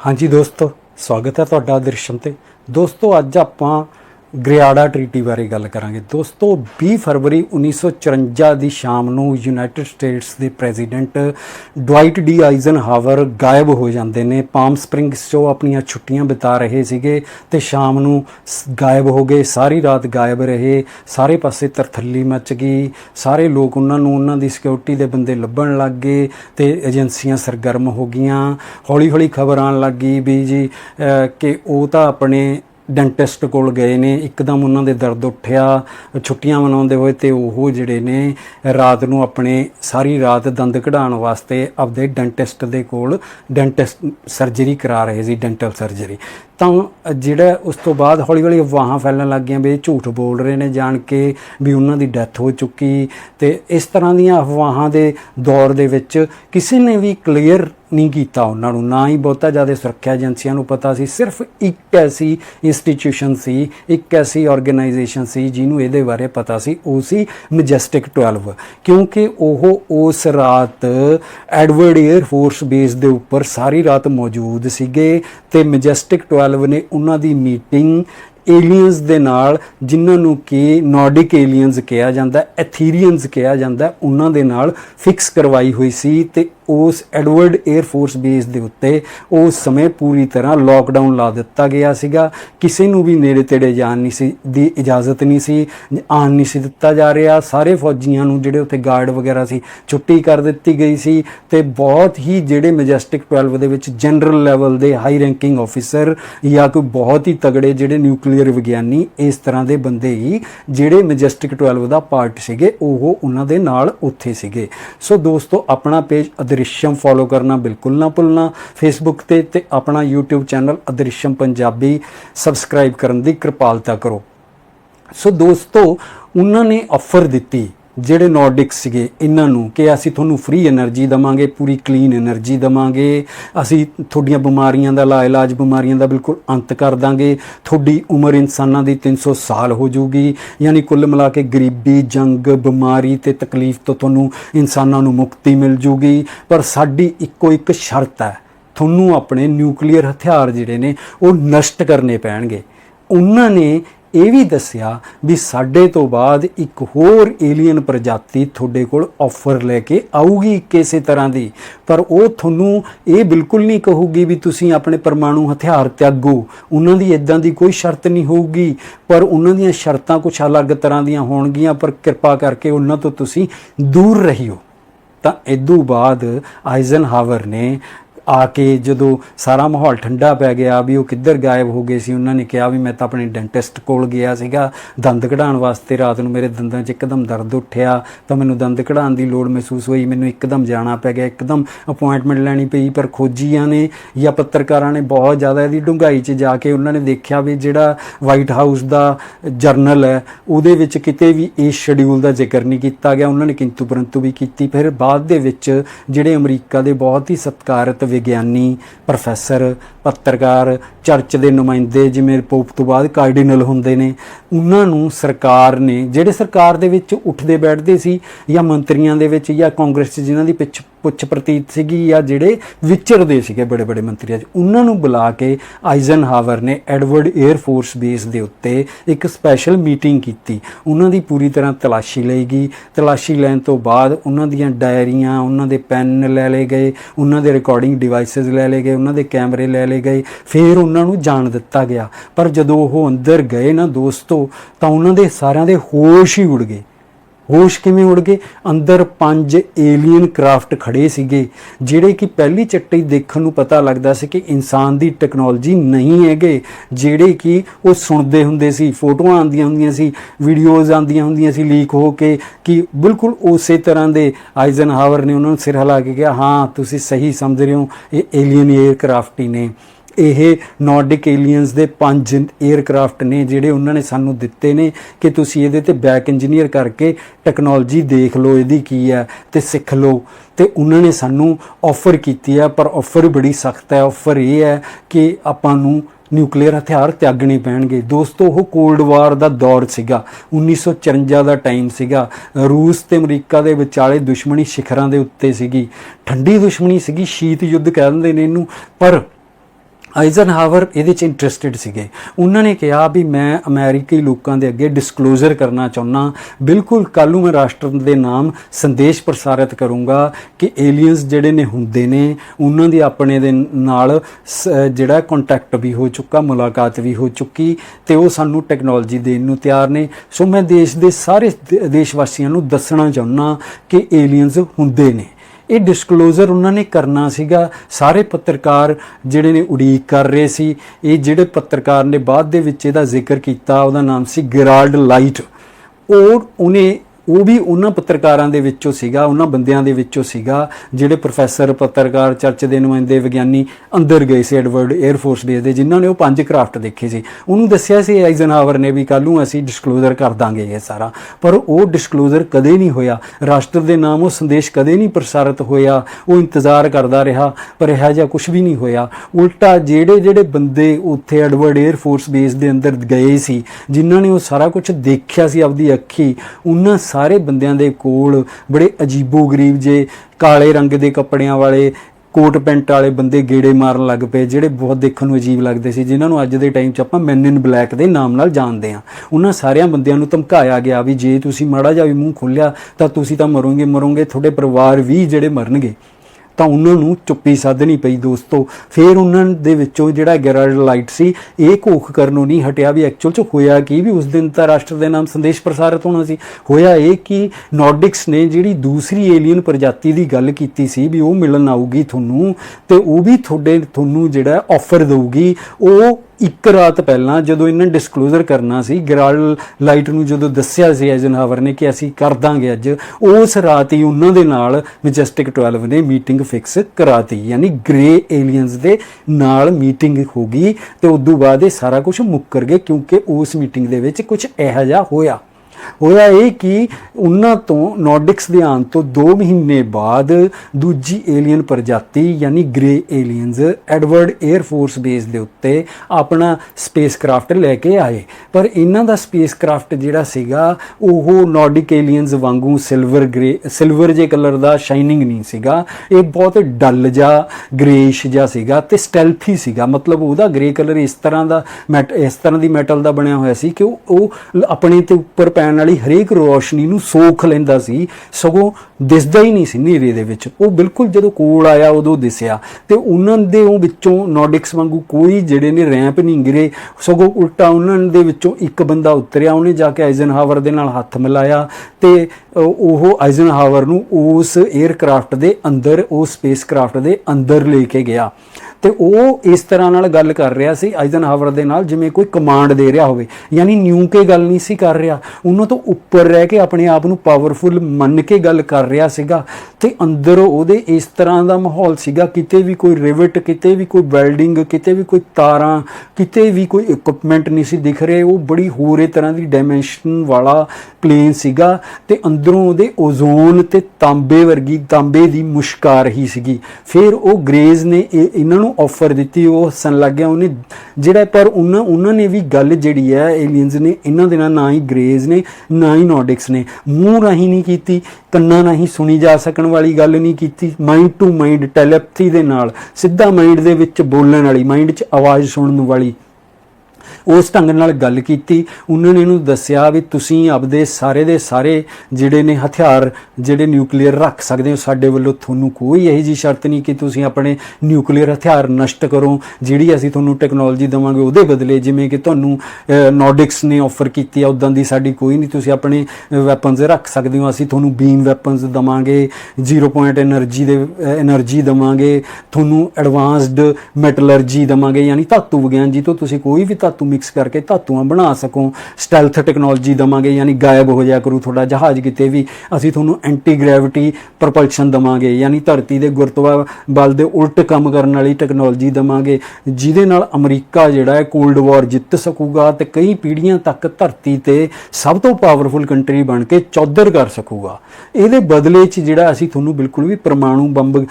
ਹਾਂਜੀ ਦੋਸਤੋ ਸਵਾਗਤ ਹੈ ਤੁਹਾਡਾ ਦ੍ਰਿਸ਼ਮ ਤੇ। ਦੋਸਤੋ ਅੱਜ ਆਪਾਂ ਗ੍ਰਿਆਡਾ ਟ੍ਰੀਟੀ ਬਾਰੇ ਗੱਲ ਕਰਾਂਗੇ। ਦੋਸਤੋ 20 ਫਰਵਰੀ 1954 ਦੀ ਸ਼ਾਮ ਨੂੰ ਯੂਨਾਈਟਿਡ ਸਟੇਟਸ ਦੇ ਪ੍ਰੈਜ਼ੀਡੈਂਟ ਡਵਾਈਟ ਡੀ ਆਈਜ਼ਨਹਾਵਰ ਗਾਇਬ ਹੋ ਜਾਂਦੇ ਨੇ। ਪਾਮ ਸਪ੍ਰਿੰਗਸ 'ਚੋਂ ਆਪਣੀਆਂ ਛੁੱਟੀਆਂ ਬਿਤਾ ਰਹੇ ਸੀਗੇ ਤੇ ਸ਼ਾਮ ਨੂੰ ਸ- ਗਾਇਬ ਹੋ ਗਏ। ਸਾਰੀ ਰਾਤ ਗਾਇਬ ਰਹੇ। ਸਾਰੇ ਪਾਸੇ ਤਰਥੱਲੀ ਮਚ ਗਈ। ਸਾਰੇ ਲੋਕ ਉਹਨਾਂ ਨੂੰ ਉਹਨਾਂ ਦੀ ਸਿਕਿਉਰਿਟੀ ਦੇ ਬੰਦੇ ਲੱਭਣ ਲੱਗ ਗਏ ਤੇ ਏਜੰਸੀਆਂ ਸਰਗਰਮ ਹੋ ਗਈਆਂ। ਹੌਲੀ ਹੌਲੀ ਖਬਰ ਆਉਣ ਲੱਗ ਗਈ ਵੀ ਜੀ ਕਿ ਉਹ ਤਾਂ ਆਪਣੇ ਡੈਂਟਿਸਟ ਕੋਲ ਗਏ ਨੇ, ਇੱਕਦਮ ਉਹਨਾਂ ਦੇ ਦਰਦ ਉੱਠਿਆ, ਛੁੱਟੀਆਂ ਮਨਾਉਂਦੇ ਹੋਏ ਤੇ ਉਹ ਜਿਹੜੇ ਨੇ, ਰਾਤ ਨੂੰ ਆਪਣੇ ਸਾਰੀ ਰਾਤ ਦੰਦ ਕਢਾਉਣ ਵਾਸਤੇ ਆਪਦੇ ਡੈਂਟਿਸਟ ਦੇ ਕੋਲ ਡੈਂਟਿਸਟ ਸਰਜਰੀ ਕਰਾ ਰਹੇ ਸੀ ਡੈਂਟਲ ਸਰਜਰੀ ਤਾਂ ਜਿਹੜਾ ਉਸ ਤੋਂ ਬਾਅਦ ਹੌਲੀ ਹੌਲੀ ਅਫਵਾਹਾਂ ਫੈਲਣ ਲੱਗ ਗਈਆਂ ਵੀ ਝੂਠ ਬੋਲ ਰਹੇ ਨੇ ਜਾਣ ਕੇ ਵੀ ਉਹਨਾਂ ਦੀ ਡੈਥ ਹੋ ਚੁੱਕੀ। ਤੇ ਇਸ ਤਰ੍ਹਾਂ ਦੀਆਂ ਅਫਵਾਹਾਂ ਦੇ ਦੌਰ ਦੇ ਵਿੱਚ ਕਿਸੇ ਨੇ ਵੀ ਕਲੀਅਰ ਨਹੀਂ ਕੀਤਾ ਉਹਨਾਂ ਨੂੰ, ਨਾ ਹੀ ਬਹੁਤਾ ਜ਼ਿਆਦਾ ਸੁਰੱਖਿਆ ਏਜੰਸੀਆਂ ਨੂੰ ਪਤਾ ਸੀ, ਸਿਰਫ ਇੱਕ ਐਸੀ ਇੰਸਟੀਟਿਊਸ਼ਨ ਸੀ, ਇੱਕ ਐਸੀ ਆਰਗੇਨਾਈਜੇਸ਼ਨ ਸੀ ਜਿਹਨੂੰ ਇਹਦੇ ਬਾਰੇ ਪਤਾ ਸੀ, ਉਹ ਸੀ ਮੈਜੈਸਟਿਕ 12 ਕਿਉਂਕਿ ਉਹ ਉਸ ਰਾਤ ਐਡਵਰਡ 에ਅਰ ਫੋਰਸ ਬੇਸ ਦੇ ਉੱਪਰ ਸਾਰੀ ਰਾਤ ਮੌਜੂਦ ਸੀਗੇ ਤੇ ਮੈਜੈਸਟਿਕ 12 ਨੇ ਉਹਨਾਂ ਦੀ ਮੀਟਿੰਗ ਏਲੀਅਨਸ ਦੇ ਨਾਲ, ਜਿਨ੍ਹਾਂ ਨੂੰ ਕਿ ਨਾਰਡਿਕ ਏਲੀਅਨਸ ਕਿਹਾ ਜਾਂਦਾ ਐਥੀਰੀਅਨਸ ਕਿਹਾ ਜਾਂਦਾ, ਉਹਨਾਂ ਦੇ ਨਾਲ ਫਿਕਸ ਕਰਵਾਈ ਹੋਈ ਸੀ ਤੇ ਉਸ ਐਡਵਰਡ 에ਅਰ ਫੋਰਸ ਬੇਸ ਦੇ ਉੱਤੇ ਉਸ ਸਮੇਂ ਪੂਰੀ ਤਰ੍ਹਾਂ ਲੋਕਡਾਊਨ ਲਾ ਦਿੱਤਾ ਗਿਆ ਸੀਗਾ। ਕਿਸੇ ਨੂੰ ਵੀ ਨੇੜੇ ਤੇੜੇ ਜਾਣ ਨਹੀਂ ਸੀ, ਦੀ ਇਜਾਜ਼ਤ ਨਹੀਂ ਸੀ ਆਣ ਨਹੀਂ ਸੀ ਦਿੱਤਾ ਜਾ ਰਿਹਾ। ਸਾਰੇ ਫੌਜੀਆਂ ਨੂੰ ਜਿਹੜੇ ਉੱਥੇ ਗਾਰਡ ਵਗੈਰਾ ਸੀ, ਛੁੱਟੀ ਕਰ ਦਿੱਤੀ ਗਈ ਸੀ ਤੇ ਬਹੁਤ ਹੀ ਜਿਹੜੇ ਮੈਜੈਸਟਿਕ 12 ਦੇ ਵਿੱਚ ਜਨਰਲ ਲੈਵਲ ਦੇ ਹਾਈ ਰੈਂਕਿੰਗ ਆਫੀਸਰ ਜਾਂ ਕੋਈ ਬਹੁਤ ਹੀ ਤਗੜੇ ਜਿਹੜੇ ਨਿਊਕਲੀਅਰ ਵਿਗਿਆਨੀ, ਇਸ ਤਰ੍ਹਾਂ ਦੇ ਬੰਦੇ ਹੀ ਜਿਹੜੇ ਮੈਜੈਸਟਿਕ 12 ਦਾ ਪਾਰਟ ਸੀਗੇ, ਉਹ ਉਹਨਾਂ ਦੇ ਨਾਲ ਉੱਥੇ ਸੀਗੇ। ਸੋ ਦੋਸਤੋ, ਆਪਣਾ ਪੇਜ ਅਦ੍ਰਿਸ਼ਮ ਫੋਲੋ ਕਰਨਾ, ਬਿਲਕੁਲ ਨਾ ਭੁੱਲਣਾ। ਫੇਸਬੁੱਕ ਤੇ ਤੇ ਆਪਣਾ YouTube channel Adrisham Punjabi subscribe ਕਰਨ ਦੀ ਕਿਰਪਾਲਤਾ ਕਰੋ। ਸੋ ਦੋਸਤੋ, ਉਹਨਾਂ ਨੇ ਆਫਰ ਦਿੱਤੀ। ਜਿਹੜੇ ਨੋਰਡਿਕ ਸੀਗੇ, ਇਹਨਾਂ ਨੂੰ ਕਿ ਅਸੀਂ ਤੁਹਾਨੂੰ ਫ੍ਰੀ એનર્ਜੀ ਦਵਾਂਗੇ, ਪੂਰੀ ਕਲੀਨ એનર્ਜੀ ਦਵਾਂਗੇ, ਅਸੀਂ ਤੁਹਾਡੀਆਂ ਬਿਮਾਰੀਆਂ ਦਾ ਇਲਾਜ ਬਿਮਾਰੀਆਂ ਦਾ ਬਿਲਕੁਲ ਅੰਤ ਕਰ ਦਾਂਗੇ, ਤੁਹਾਡੀ ਉਮਰ ਇਨਸਾਨਾਂ ਦੀ 300 ਸਾਲ ਹੋ ਜੂਗੀ ਯਾਨੀ ਕੁੱਲ ਮਿਲਾ ਕੇ ਗਰੀਬੀ, ਜੰਗ, ਬਿਮਾਰੀ ਤੇ ਤਕਲੀਫ ਤੋਂ ਤੁਹਾਨੂੰ ਇਨਸਾਨਾਂ ਨੂੰ ਮੁਕਤੀ ਮਿਲ ਜੂਗੀ ਪਰ ਸਾਡੀ ਇੱਕੋ ਇੱਕ ਸ਼ਰਤ ਹੈ, ਤੁਹਾਨੂੰ ਆਪਣੇ ਨਿਊਕਲੀਅਰ ਹਥਿਆਰ ਜਿਹੜੇ ਨੇ, ਉਹ ਨਸ਼ਟ ਕਰਨੇ ਪੈਣਗੇ। ਉਹਨਾਂ ਨੇ ਇਹ ਵੀ ਦੱਸਿਆ ਵੀ ਸਾਡੇ ਤੋਂ ਬਾਅਦ ਇੱਕ ਹੋਰ ਏਲੀਅਨ ਪ੍ਰਜਾਤੀ ਤੁਹਾਡੇ ਕੋਲ ਆਫਰ ਲੈ ਕੇ ਆਊਗੀ ਕਿਸੇ ਤਰ੍ਹਾਂ ਦੀ। ਪਰ ਉਹ ਤੁਹਾਨੂੰ ਇਹ ਬਿਲਕੁਲ ਨਹੀਂ ਕਹੂਗੀ ਵੀ ਤੁਸੀਂ ਆਪਣੇ ਪਰਮਾਣੂ ਹਥਿਆਰ ਤਿਆਗੋ। ਉਹਨਾਂ ਦੀ ਇਦਾਂ ਦੀ ਕੋਈ ਸ਼ਰਤ ਨਹੀਂ ਹੋਊਗੀ। ਪਰ ਉਹਨਾਂ ਦੀਆਂ ਸ਼ਰਤਾਂ ਕੁਝ ਅਲੱਗ ਤਰ੍ਹਾਂ ਦੀਆਂ ਹੋਣਗੀਆਂ। ਪਰ ਕਿਰਪਾ ਕਰਕੇ ਉਹਨਾਂ ਤੋਂ ਤੁਸੀਂ ਦੂਰ ਰਹੀਓ। ਤਾਂ ਇਦੋਂ ਬਾਅਦ ਆਈਜ਼ਨਹਾਵਰ ਨੇ ਆ ਕੇ ਜਦੋਂ ਸਾਰਾ ਮਾਹੌਲ ਠੰਡਾ ਪੈ ਗਿਆ ਵੀ ਉਹ ਕਿੱਧਰ ਗਾਇਬ ਹੋ ਗਏ ਸੀ, ਉਹਨਾਂ ਨੇ ਕਿਹਾ ਵੀ ਮੈਂ ਤਾਂ ਆਪਣੇ ਡੈਂਟਿਸਟ ਕੋਲ ਗਿਆ ਸੀਗਾ, ਦੰਦ ਕਢਾਉਣ ਵਾਸਤੇ ਰਾਤ ਨੂੰ ਮੇਰੇ ਦੰਦਾਂ 'ਚ ਇੱਕਦਮ ਦਰਦ ਉੱਠਿਆ, ਤਾਂ ਮੈਨੂੰ ਦੰਦ ਕਢਾਉਣ ਦੀ ਲੋੜ ਮਹਿਸੂਸ ਹੋਈ, ਮੈਨੂੰ ਇੱਕਦਮ ਜਾਣਾ ਪੈ ਗਿਆ, ਇੱਕਦਮ ਅਪਾਇੰਟਮੈਂਟ ਲੈਣੀ ਪਈ, ਪਰ ਖੋਜੀਆਂ ਨੇ ਜਾਂ ਪੱਤਰਕਾਰਾਂ ਨੇ ਬਹੁਤ ਜ਼ਿਆਦਾ ਇਹਦੀ ਡੂੰਘਾਈ 'ਚ ਜਾ ਕੇ ਉਹਨਾਂ ਨੇ ਦੇਖਿਆ ਵੀ ਜਿਹੜਾ ਵਾਈਟ ਹਾਊਸ ਦਾ ਜਰਨਲ ਹੈ, ਉਹਦੇ ਵਿੱਚ ਕਿਤੇ ਵੀ ਇਸ ਸ਼ਡਿਊਲ ਦਾ ਜ਼ਿਕਰ ਨਹੀਂ ਕੀਤਾ ਗਿਆ, ਉਹਨਾਂ ਨੇ ਕਿੰਤੂ ਪਰੰਤੂ ਵੀ ਕੀਤੀ, ਫਿਰ ਬਾਅਦ ਦੇ ਵਿੱਚ ਜਿਹੜੇ ਅਮਰੀਕਾ ਦੇ ਬਹੁਤ ਹੀ ਸਤਿਕਾਰਤ ਵਿਗਿਆਨੀ, ਪ੍ਰੋਫੈਸਰ, ਪੱਤਰਕਾਰ, ਚਰਚ ਦੇ ਨੁਮਾਇੰਦੇ ਜਿਵੇਂ ਪੋਪ ਤੋਂ ਬਾਅਦ ਕਾਰਡੀਨਲ ਹੁੰਦੇ ਨੇ, ਉਹਨਾਂ ਨੂੰ ਸਰਕਾਰ ਨੇ, ਜਿਹੜੇ ਸਰਕਾਰ ਦੇ ਵਿੱਚ ਉੱਠਦੇ ਬੈਠਦੇ ਸੀ ਜਾਂ ਮੰਤਰੀਆਂ ਦੇ ਵਿੱਚ ਜਾਂ ਕਾਂਗਰਸ 'ਚ ਜਿਨ੍ਹਾਂ ਦੀ ਪਿੱਛ ਪੁੱਛ ਪ੍ਰਤੀਤ ਸੀਗੀ ਜਾਂ ਜਿਹੜੇ ਵਿਚਰਦੇ ਸੀਗੇ ਬੜੇ ਬੜੇ ਮੰਤਰੀਆਂ 'ਚ ਉਹਨਾਂ ਨੂੰ ਬੁਲਾ ਕੇ ਆਈਜ਼ਨਹਾਵਰ ਨੇ ਐਡਵਰਡ 에ਅਰ ਫੋਰਸ ਬੇਸ ਦੇ ਉੱਤੇ ਇੱਕ ਸਪੈਸ਼ਲ ਮੀਟਿੰਗ ਕੀਤੀ। ਉਹਨਾਂ ਦੀ ਪੂਰੀ ਤਰ੍ਹਾਂ ਤਲਾਸ਼ੀ ਲਈ ਗਈ। ਤਲਾਸ਼ੀ ਲੈਣ ਤੋਂ ਬਾਅਦ ਉਹਨਾਂ ਦੀਆਂ ਡਾਇਰੀਆਂ, ਉਹਨਾਂ ਦੇ ਪੈਨ ਲੈ ਲਏ ਗਏ, ਉਹਨਾਂ ਦੇ ਰਿਕਾਰਡਿੰਗ ਡਿਵਾਈਸਸ ਲੈ ਲਏ ਗਏ, ਉਹਨਾਂ ਦੇ ਕੈਮਰੇ ਲੈ ਲਏ ਗਏ, ਫਿਰ ਉਹਨਾਂ ਨੂੰ ਜਾਣ ਦਿੱਤਾ ਗਿਆ। ਪਰ ਜਦੋਂ ਉਹ ਅੰਦਰ ਗਏ ਨਾ ਦੋਸਤੋ, ਤਾਂ ਉਹਨਾਂ ਦੇ ਸਾਰਿਆਂ ਦੇ ਹੋਸ਼ ਹੀ ਉੜ ਗਏ। ਹੋਸ਼ ਕਿਵੇਂ ਉੜ ਗਏ? ਅੰਦਰ ਪੰਜ ਏਲੀਅਨ ਕਰਾਫਟ ਖੜੇ ਸੀਗੇ, ਜਿਹੜੇ ਕਿ ਪਹਿਲੀ ਚੱਟੀ ਦੇਖਣ ਨੂੰ ਪਤਾ ਲੱਗਦਾ ਸੀ ਕਿ ਇਨਸਾਨ ਦੀ ਟੈਕਨੋਲੋਜੀ ਨਹੀਂ ਹੈਗੇ, ਜਿਹੜੇ ਕਿ ਉਹ ਸੁਣਦੇ ਹੁੰਦੇ ਸੀ, ਫੋਟੋਆਂ ਆਉਂਦੀਆਂ ਹੁੰਦੀਆਂ ਸੀ, ਵੀਡੀਓਜ਼ ਆਉਂਦੀਆਂ ਹੁੰਦੀਆਂ ਸੀ ਲੀਕ ਹੋ ਕੇ, ਕਿ ਬਿਲਕੁਲ ਉਸੇ ਤਰ੍ਹਾਂ ਦੇ ਆਈਜ਼ਨਹਾਵਰ ਨੇ ਉਹਨਾਂ ਨੂੰ ਸਿਰ ਹਿਲਾ ਕੇ ਕਿਹਾ, ਹਾਂ, ਤੁਸੀਂ ਸਹੀ ਸਮਝ ਰਹੇ ਹੋ, ਇਹ ਏਲੀਅਨ 에ਅਰਕ੍ਰਾਫਟ ਹੀ ਨੇ। ਇਹ ਨਾਰਡਿਕ ਏਲੀਅਨਸ ਦੇ ਪੰਜ 에ਅਰਕ੍ਰਾਫਟ ਨੇ ਜਿਹੜੇ ਉਹਨਾਂ ਨੇ ਸਾਨੂੰ ਦਿੱਤੇ ਨੇ ਕਿ ਤੁਸੀਂ ਇਹਦੇ ਤੇ ਬੈਕ ਇੰਜੀਨੀਅਰ ਕਰਕੇ ਟੈਕਨੋਲੋਜੀ ਦੇਖ ਲਓ ਇਹਦੀ ਕੀ ਹੈ ਤੇ ਸਿੱਖ ਲਓ। ਤੇ ਉਹਨਾਂ ਨੇ ਸਾਨੂੰ ਆਫਰ ਕੀਤੀ ਹੈ, ਪਰ ਆਫਰ ਬੜੀ ਸਖਤ ਹੈ। ਆਫਰ ਇਹ ਹੈ ਕਿ ਆਪਾਂ ਨੂੰ ਨਿਊਕਲੀਅਰ ਹਥਿਆਰ ਤਿਆਗਣੇ ਪੈਣਗੇ। ਦੋਸਤੋ, ਉਹ ਕੋਲਡ ਵਾਰ ਦਾ ਦੌਰ ਸੀਗਾ। 1954 ਦਾ ਟਾਈਮ ਸੀਗਾ। ਰੂਸ ਤੇ ਅਮਰੀਕਾ ਦੇ ਵਿਚਾਲੇ ਦੁਸ਼ਮਣੀ ਸਿਖਰਾਂ ਦੇ ਉੱਤੇ ਸੀਗੀ। ਠੰਡੀ ਦੁਸ਼ਮਣੀ ਸੀਗੀ, ਸ਼ੀਤ ਯੁੱਧ ਕਹਿ ਦਿੰਦੇ ਨੇ ਇਹਨੂੰ। ਪਰ ਆਈਜ਼ਨਹਾਵਰ ਇਹਦੇ ਚ ਇੰਟਰਸਟਿਡ ਸੀਗੇ। ਉਹਨਾਂ ਨੇ ਕਿਹਾ ਵੀ ਮੈਂ ਅਮਰੀਕੀ ਲੋਕਾਂ ਦੇ ਅੱਗੇ ਡਿਸਕਲੋਜ਼ਰ ਕਰਨਾ ਚਾਹੁੰਦਾ ਬਿਲਕੁਲ, ਕੱਲ੍ਹ ਨੂੰ ਮੈਂ ਰਾਸ਼ਟਰ ਦੇ ਨਾਮ ਸੰਦੇਸ਼ ਪ੍ਰਸਾਰਿਤ ਕਰੂੰਗਾ ਕਿ ਏਲੀਅਨਸ ਜਿਹੜੇ ਨੇ ਹੁੰਦੇ ਨੇ, ਉਹਨਾਂ ਦੀ ਆਪਣੇ ਦੇ ਨਾਲ ਸ- ਜਿਹੜਾ ਕੰਟੈਕਟ ਵੀ ਹੋ ਚੁੱਕਾ, ਮੁਲਾਕਾਤ ਵੀ ਹੋ ਚੁੱਕੀ ਤੇ ਉਹ ਸਾਨੂੰ ਟੈਕਨੋਲੋਜੀ ਦੇਣ ਨੂੰ ਤਿਆਰ ਨੇ। ਸੋ ਮੈਂ ਦੇਸ਼ ਦੇ ਸਾਰੇ ਦੇਸ਼ ਵਾਸੀਆਂ ਨੂੰ ਦੱਸਣਾ ਚਾਹੁੰਦਾ ਕਿ ਏਲੀਅਨਸ ਹੁੰਦੇ ਨੇ। ਇਹ ਡਿਸਕਲੋਜ਼ਰ ਉਹਨਾਂ ਨੇ ਕਰਨਾ ਸੀਗਾ। ਸਾਰੇ ਪੱਤਰਕਾਰ ਜਿਹੜੇ ਨੇ ਉਡੀਕ ਕਰ ਰਹੇ ਸੀ, ਇਹ ਜਿਹੜੇ ਪੱਤਰਕਾਰ ਨੇ ਬਾਅਦ ਦੇ ਵਿੱਚ ਇਹਦਾ ਜ਼ਿਕਰ ਕੀਤਾ, ਉਹਦਾ ਨਾਮ ਸੀ ਗਰਾਲਡ ਲਾਈਟ। ਉਹ, ਉਹਨੇ ਉਹ ਵੀ ਉਹਨਾਂ ਪੱਤਰਕਾਰਾਂ ਦੇ ਵਿੱਚੋਂ ਸੀਗਾ, ਉਹਨਾਂ ਬੰਦਿਆਂ ਦੇ ਵਿੱਚੋਂ ਸੀਗਾ, ਜਿਹੜੇ ਪ੍ਰੋਫੈਸਰ, ਪੱਤਰਕਾਰ, ਚਰਚ ਦੇ ਨੁਮਾਇੰਦੇ, ਵਿਗਿਆਨੀ ਅੰਦਰ ਗਏ ਸੀ, ਐਡਵਰਡ 에ਅਰ ਫੋਰਸ ਬੇਸ ਦੇ, ਜਿਨ੍ਹਾਂ ਨੇ ਉਹ ਪੰਜ ਕਰਾਫਟ ਦੇਖੇ ਸੀ। ਉਹਨੂੰ ਦੱਸਿਆ ਸੀ ਆਈਜ਼ਨਹਾਵਰ ਨੇ ਵੀ ਕੱਲ ਨੂੰ ਅਸੀਂ ਡਿਸਕਲੋਜ਼ਰ ਕਰ ਦਾਂਗੇ ਇਹ ਸਾਰਾ। ਪਰ ਉਹ ਡਿਸਕਲੋਜ਼ਰ ਕਦੇ ਨਹੀਂ ਹੋਇਆ। ਰਾਸ਼ਟਰ ਦੇ ਨਾਮ ਉਹ ਸੰਦੇਸ਼ ਕਦੇ ਨਹੀਂ ਪ੍ਰਸਾਰਿਤ ਹੋਇਆ। ਉਹ ਇੰਤਜ਼ਾਰ ਕਰਦਾ ਰਿਹਾ, ਪਰ ਇਹੋ ਜਿਹਾ ਕੁਝ ਵੀ ਨਹੀਂ ਹੋਇਆ। ਉਲਟਾ ਜਿਹੜੇ ਜਿਹੜੇ ਬੰਦੇ ਉੱਥੇ ਐਡਵਰਡ 에ਅਰ ਫੋਰਸ ਬੇਸ ਦੇ ਅੰਦਰ ਗਏ ਸੀ, ਜਿਨ੍ਹਾਂ ਨੇ ਉਹ ਸਾਰਾ ਕੁਝ ਦੇਖਿਆ ਸੀ ਆਪਦੀ ਅੱਖੀ, ਉਹਨਾਂ ਸਾਰੇ ਬੰਦਿਆਂ ਦੇ ਕੋਲ ਬੜੇ ਅਜੀਬੋ-ਗਰੀਬ ਜੇ ਕਾਲੇ ਰੰਗ ਦੇ ਕੱਪੜਿਆਂ ਵਾਲੇ ਕੋਟ ਪੈਂਟ ਵਾਲੇ ਬੰਦੇ ਗੇੜੇ ਮਾਰਨ ਲੱਗ ਪਏ, ਜਿਹੜੇ ਬਹੁਤ ਦੇਖਣ ਨੂੰ ਅਜੀਬ ਲੱਗਦੇ ਸੀ, ਜਿਨ੍ਹਾਂ ਨੂੰ ਅੱਜ ਦੇ ਟਾਈਮ 'ਚ ਆਪਾਂ ਮੈਨ ਇਨ ਬਲੈਕ ਦੇ ਨਾਮ ਨਾਲ ਜਾਣਦੇ ਹਾਂ। ਉਹਨਾਂ ਸਾਰਿਆਂ ਬੰਦਿਆਂ ਨੂੰ ਧਮਕਾਇਆ ਗਿਆ ਵੀ ਜੇ ਤੁਸੀਂ ਮਾੜਾ ਜਿਹਾ ਵੀ ਮੂੰਹ ਖੋਲ੍ਹਿਆ ਤਾਂ ਤੁਸੀਂ ਤਾਂ ਮਰੋਗੇ ਮਰੋਗੇ ਤੁਹਾਡੇ ਪਰਿਵਾਰ ਵੀ ਜਿਹੜੇ ਮਰਨਗੇ। ਤਾਂ ਉਹਨਾਂ ਨੂੰ ਚੁੱਪੀ ਸਾਧਣੀ ਪਈ ਦੋਸਤੋ। ਫਿਰ ਉਹਨਾਂ ਦੇ ਵਿੱਚੋਂ ਜਿਹੜਾ ਗੈਰਲਡ ਲਾਈਟ ਸੀ, ਇਹ ਕੋਖ ਕਰਨੋਂ ਨਹੀਂ ਹਟਿਆ ਵੀ ਐਕਚੁਅਲ ਚ ਹੋਇਆ ਕੀ, ਵੀ ਉਸ ਦਿਨ ਤਾਂ ਰਾਸ਼ਟਰ ਦੇ ਨਾਮ ਸੰਦੇਸ਼ ਪ੍ਰਸਾਰਿਤ ਹੋਣਾ ਸੀ। ਹੋਇਆ ਇਹ ਕਿ ਨੋਰਡਿਕਸ ਨੇ ਜਿਹੜੀ ਦੂਸਰੀ ਏਲੀਅਨ ਪ੍ਰਜਾਤੀ ਦੀ ਗੱਲ ਕੀਤੀ ਸੀ ਵੀ ਉਹ ਮਿਲਣ ਆਊਗੀ ਤੁਹਾਨੂੰ, ਤੇ ਉਹ ਵੀ ਤੁਹਾਡੇ, ਤੁਹਾਨੂੰ ਜਿਹੜਾ ਆਫਰ ਦੇਊਗੀ, ਉਹ ਇੱਕ ਰਾਤ ਪਹਿਲਾਂ ਜਦੋਂ ਇਹਨਾਂ ਨੇ ਡਿਸਕਲੋਜ਼ਰ ਕਰਨਾ ਸੀ, ਗਰਾਲ ਲਾਈਟ ਨੂੰ ਜਦੋਂ ਦੱਸਿਆ ਸੀ ਐਜਨਹਾਵਰ ਨੇ ਕਿ ਅਸੀਂ ਕਰ ਦਾਂਗੇ ਅੱਜ, ਉਸ ਰਾਤ ਹੀ ਉਹਨਾਂ ਦੇ ਨਾਲ ਮੈਜੈਸਟਿਕ 12 ਨੇ ਮੀਟਿੰਗ ਫਿਕਸ ਕਰਾਤੀ, ਯਾਨੀ ਗ੍ਰੇ ਏਲੀਅਨਸ ਦੇ ਨਾਲ ਮੀਟਿੰਗ ਹੋ ਗਈ ਤੇ ਉਸ ਤੋਂ ਬਾਅਦ ਇਹ ਸਾਰਾ ਕੁਝ ਮੁੱਕਰ ਗਏ ਕਿਉਂਕਿ ਉਸ ਮੀਟਿੰਗ ਦੇ ਵਿੱਚ ਕੁਝ ਇਹੋ ਜਿਹਾ ਹੋਇਆ। ਹੋਇਆ ਇਹ ਕਿ ਉਹਨਾਂ ਤੋਂ ਨੋਰਡਿਕਸ ਦੇ ਆਉਣ ਤੋਂ 2 ਮਹੀਨੇ ਬਾਅਦ ਦੂਜੀ ਏਲੀਅਨ ਪ੍ਰਜਾਤੀ, ਯਾਨੀ grey aliens, Edward air force base ਦੇ ਉੱਤੇ ਆਪਣਾ ਸਪੇਸ ਸਪੇਸਕ੍ਰਾਫਟ ਲੈ ਕੇ ਆਏ। ਪਰ ਇਹਨਾਂ ਦਾ ਸਪੇਸ ਸਪੇਸਕ੍ਰਾਫਟ ਜਿਹੜਾ ਸੀਗਾ, ਉਹ ਨੋਰਡਿਕ ਏਲੀਅਨਸ ਵਾਂਗੂ ਸਿਲਵਰ ਗ੍ਰੇ, ਸਿਲਵਰ ਜੇ ਕਲਰ ਦਾ ਸ਼ਾਈਨਿੰਗ ਨਹੀਂ ਸੀਗਾ। ਇਹ ਬਹੁਤ ਡਲ ਜਿਹਾ ਗ੍ਰੇਸ਼ ਜਿਹਾ ਸੀਗਾ ਤੇ ਸਟੈਲਥੀ ਸੀਗਾ। ਮਤਲਬ ਉਹਦਾ ਗ੍ਰੇ ਕਲਰ ਇਸ ਤਰ੍ਹਾਂ ਦਾ ਮੈਟ, ਇਸ ਤਰ੍ਹਾਂ ਦੀ ਮੈਟਲ ਦਾ ਬਣਿਆ ਹੋਇਆ ਸੀ ਕਿ ਉਹ ਆਪਣੇ ਤੇ ਉੱਪਰ ਪੈਣ ਵਾਲੀ ਹਰੇਕ ਰੋਸ਼ਨੀ ਨੂੰ ਸੋਖ ਲੈਂਦਾ ਸੀ, ਸਗੋਂ ਦਿਸਦਾ ਹੀ ਨਹੀਂ ਸੀ ਹਨੇਰੇ ਦੇ ਵਿੱਚ। ਉਹ ਬਿਲਕੁਲ ਜਦੋਂ ਕੋਲ ਆਇਆ, ਉਦੋਂ ਦਿਸਿਆ। ਤੇ ਉਹਨਾਂ ਦੇ ਉਹ ਵਿੱਚੋਂ ਨੋਰਡਿਕਸ ਵਾਂਗੂ ਕੋਈ ਜਿਹੜੇ ਨੇ ਰੈਂਪ ਨਹੀਂ ਗਿਰੇ। ਸਗੋਂ ਉਲਟਾ ਉਹਨਾਂ ਦੇ ਵਿੱਚੋਂ ਇੱਕ ਬੰਦਾ ਉਤਰਿਆ, ਉਹਨੇ ਜਾ ਕੇ ਆਈਜ਼ਨਹਾਵਰ ਦੇ ਨਾਲ ਹੱਥ ਮਿਲਾਇਆ ਤੇ ਉਹ ਆਈਜ਼ਨਹਾਵਰ ਨੂੰ ਉਸ 에ਅਰਕ੍ਰਾਫਟ ਦੇ ਅੰਦਰ ਉਸ ਸਪੇਸਕ੍ਰਾਫਟ ਦੇ ਅੰਦਰ ਲੈ ਕੇ ਗਿਆ। ਤੇ ਉਹ ਇਸ ਤਰ੍ਹਾਂ ਨਾਲ ਗੱਲ ਕਰ ਰਿਹਾ ਸੀ ਆਈਜ਼ਨਹਾਵਰ ਦੇ ਨਾਲ, ਜਿਵੇਂ ਕੋਈ ਕਮਾਂਡ ਦੇ ਰਿਹਾ ਹੋਵੇ। ਯਾਨੀ ਨਿਊ ਕੇ ਗੱਲ ਨਹੀਂ ਸੀ ਕਰ ਰਿਹਾ। ਉਹਨਾਂ ਤੋਂ ਉੱਪਰ ਰਹਿ ਕੇ ਆਪਣੇ ਆਪ ਨੂੰ ਪਾਵਰਫੁਲ ਮੰਨ ਕੇ ਗੱਲ ਕਰ ਰਿਹਾ ਸੀਗਾ। ਤੇ ਅੰਦਰੋਂ ਉਹਦੇ ਇਸ ਤਰ੍ਹਾਂ ਦਾ ਮਾਹੌਲ ਸੀਗਾ। ਕਿਤੇ ਵੀ ਕੋਈ ਰਿਵਟ ਕਿਤੇ ਵੀ ਕੋਈ ਵੈਲਡਿੰਗ ਕਿਤੇ ਵੀ ਕੋਈ ਤਾਰਾਂ, ਕਿਤੇ ਵੀ ਕੋਈ ਇਕਵਿਪਮੈਂਟ ਨਹੀਂ ਸੀ ਦਿਖ ਰਹੇ। ਉਹ ਬੜੀ ਹੋਰੇ ਤਰ੍ਹਾਂ ਦੀ ਡਾਈਮੈਂਸ਼ਨ ਵਾਲਾ ਪਲੇਨ ਸੀਗਾ ਤੇ ਅੰਦਰੋਂ ਉਹਦੇ ਓਜ਼ੋਨ ਤੇ ਤਾਂਬੇ ਵਰਗੀ, ਤਾਂਬੇ ਦੀ ਮੁਸ਼ਕ ਆ ਰਹੀ ਸੀਗੀ। ਫਿਰ ਉਹ ਗ੍ਰੇਜ਼ ਨੇ ਇਹਨਾਂ ਨੂੰ ਆਫਰ ਦਿੱਤੀ, ਉਹ ਹੱਸਣ ਲੱਗ ਗਿਆ। ਉਹਨੇ ਜਿਹੜਾ, ਪਰ ਉਹਨਾਂ ਉਹਨਾਂ ਨੇ ਵੀ ਗੱਲ ਜਿਹੜੀ ਹੈ ਏਲੀਅਨਸ ਨੇ, ਇਹਨਾਂ ਦੇ ਨਾਲ ਨਾ ਹੀ ਗ੍ਰੇਜ਼ ਨੇ, ਨਾ ਹੀ ਨੋਰਡਿਕਸ ਨੇ। ਮੂੰਹ ਰਾਹੀਂ ਨਹੀਂ ਕੀਤੀ, ਕੰਨਾਂ ਰਾਹੀਂ ਸੁਣੀ ਜਾ ਸਕਣ ਵਾਲੀ ਗੱਲ ਨਹੀਂ ਕੀਤੀ। ਮਾਈਂਡ ਟੂ ਮਾਈਂਡ ਟੈਲੀਪੈਥੀ ਦੇ ਨਾਲ, ਸਿੱਧਾ ਮਾਈਂਡ ਦੇ ਵਿੱਚ ਬੋਲਣ ਵਾਲੀ ਮਾਈਂਡ 'ਚ ਆਵਾਜ਼ ਸੁਣਨ ਵਾਲੀ। ਉਸ ਢੰਗ ਨਾਲ ਗੱਲ ਕੀਤੀ। ਉਹਨਾਂ ਨੇ ਇਹਨੂੰ ਦੱਸਿਆ ਵੀ ਤੁਸੀਂ ਆਪਦੇ ਸਾਰੇ ਦੇ ਸਾਰੇ ਜਿਹੜੇ ਨੇ ਹਥਿਆਰ, ਜਿਹੜੇ ਨਿਊਕਲੀਅਰ ਰੱਖ ਸਕਦੇ ਹੋ, ਸਾਡੇ ਵੱਲੋਂ ਤੁਹਾਨੂੰ ਕੋਈ ਇਹੋ ਜੀ ਸ਼ਰਤ ਨਹੀਂ ਕਿ ਤੁਸੀਂ ਆਪਣੇ ਨਿਊਕਲੀਅਰ ਹਥਿਆਰ ਨਸ਼ਟ ਕਰੋ, ਜਿਹੜੀ ਅਸੀਂ ਤੁਹਾਨੂੰ ਟੈਕਨੋਲੋਜੀ ਦਵਾਂਗੇ ਉਹਦੇ ਬਦਲੇ ਜਿਵੇਂ ਕਿ ਤੁਹਾਨੂੰ ਨੋਡਿਕਸ ਨੇ ਆਫਰ ਕੀਤੀ ਆ ਉਦਾਂ ਦੀ ਸਾਡੀ ਕੋਈ ਨਹੀਂ, ਤੁਸੀਂ ਆਪਣੇ ਵੈਪਨਸ ਰੱਖ ਸਕਦੇ ਹੋ, ਅਸੀਂ ਤੁਹਾਨੂੰ ਬੀਮ ਵੈਪਨਸ ਦਵਾਂਗੇ 0 ਪੁਆਇੰਟ એનર્ਜੀ ਦੇ એનર્ਜੀ ਦਵਾਂਗੇ, ਤੁਹਾਨੂੰ ਐਡਵਾਂਸਡ ਮੈਟਲਰਜੀ ਦਵਾਂਗੇ, ਯਾਨੀ ਧਾਤੂ ਵਿਗਿਆਨ ਜੀ ਤੋਂ ਤੁਸੀਂ ਕੋਈ ਵੀ ਧਾਤੂ ਮਿਕਸ ਕਰਕੇ ਧਾਤੂਆਂ ਬਣਾ ਸਕੋ। ਸਟੈਲਥ ਟੈਕਨੋਲੋਜੀ ਦਵਾਂਗੇ, ਯਾਨੀ ਗਾਇਬ ਹੋ ਜਾਇਆ ਕਰੂ ਤੁਹਾਡਾ ਜਹਾਜ਼ ਕਿਤੇ ਵੀ। ਅਸੀਂ ਤੁਹਾਨੂੰ ਐਂਟੀ ਗ੍ਰੈਵਿਟੀ ਪ੍ਰੋਪਲਸ਼ਨ ਦਵਾਂਗੇ, ਯਾਨੀ ਧਰਤੀ ਦੇ ਗੁਰਤਵਾ ਬਲ ਦੇ ਉਲਟ ਕੰਮ ਕਰਨ ਵਾਲੀ ਟੈਕਨੋਲੋਜੀ ਦਵਾਂਗੇ, ਜਿਹਦੇ ਨਾਲ ਅਮਰੀਕਾ ਜਿਹੜਾ ਹੈ ਕੋਲਡ ਵਾਰ ਜਿੱਤ ਸਕੂਗਾ ਤੇ ਕਈ ਪੀੜ੍ਹੀਆਂ ਤੱਕ ਧਰਤੀ ਤੇ ਸਭ ਤੋਂ ਪਾਵਰਫੁਲ ਕੰਟਰੀ ਬਣ ਕੇ ਚੌਧਰ ਕਰ ਸਕੂਗਾ। ਇਹਦੇ ਬਦਲੇ 'ਚ ਜਿਹੜਾ ਅਸੀਂ ਤੁਹਾਨੂੰ ਬਿਲਕੁਲ ਵੀ ਪਰਮਾਣੂ ਬੰਬ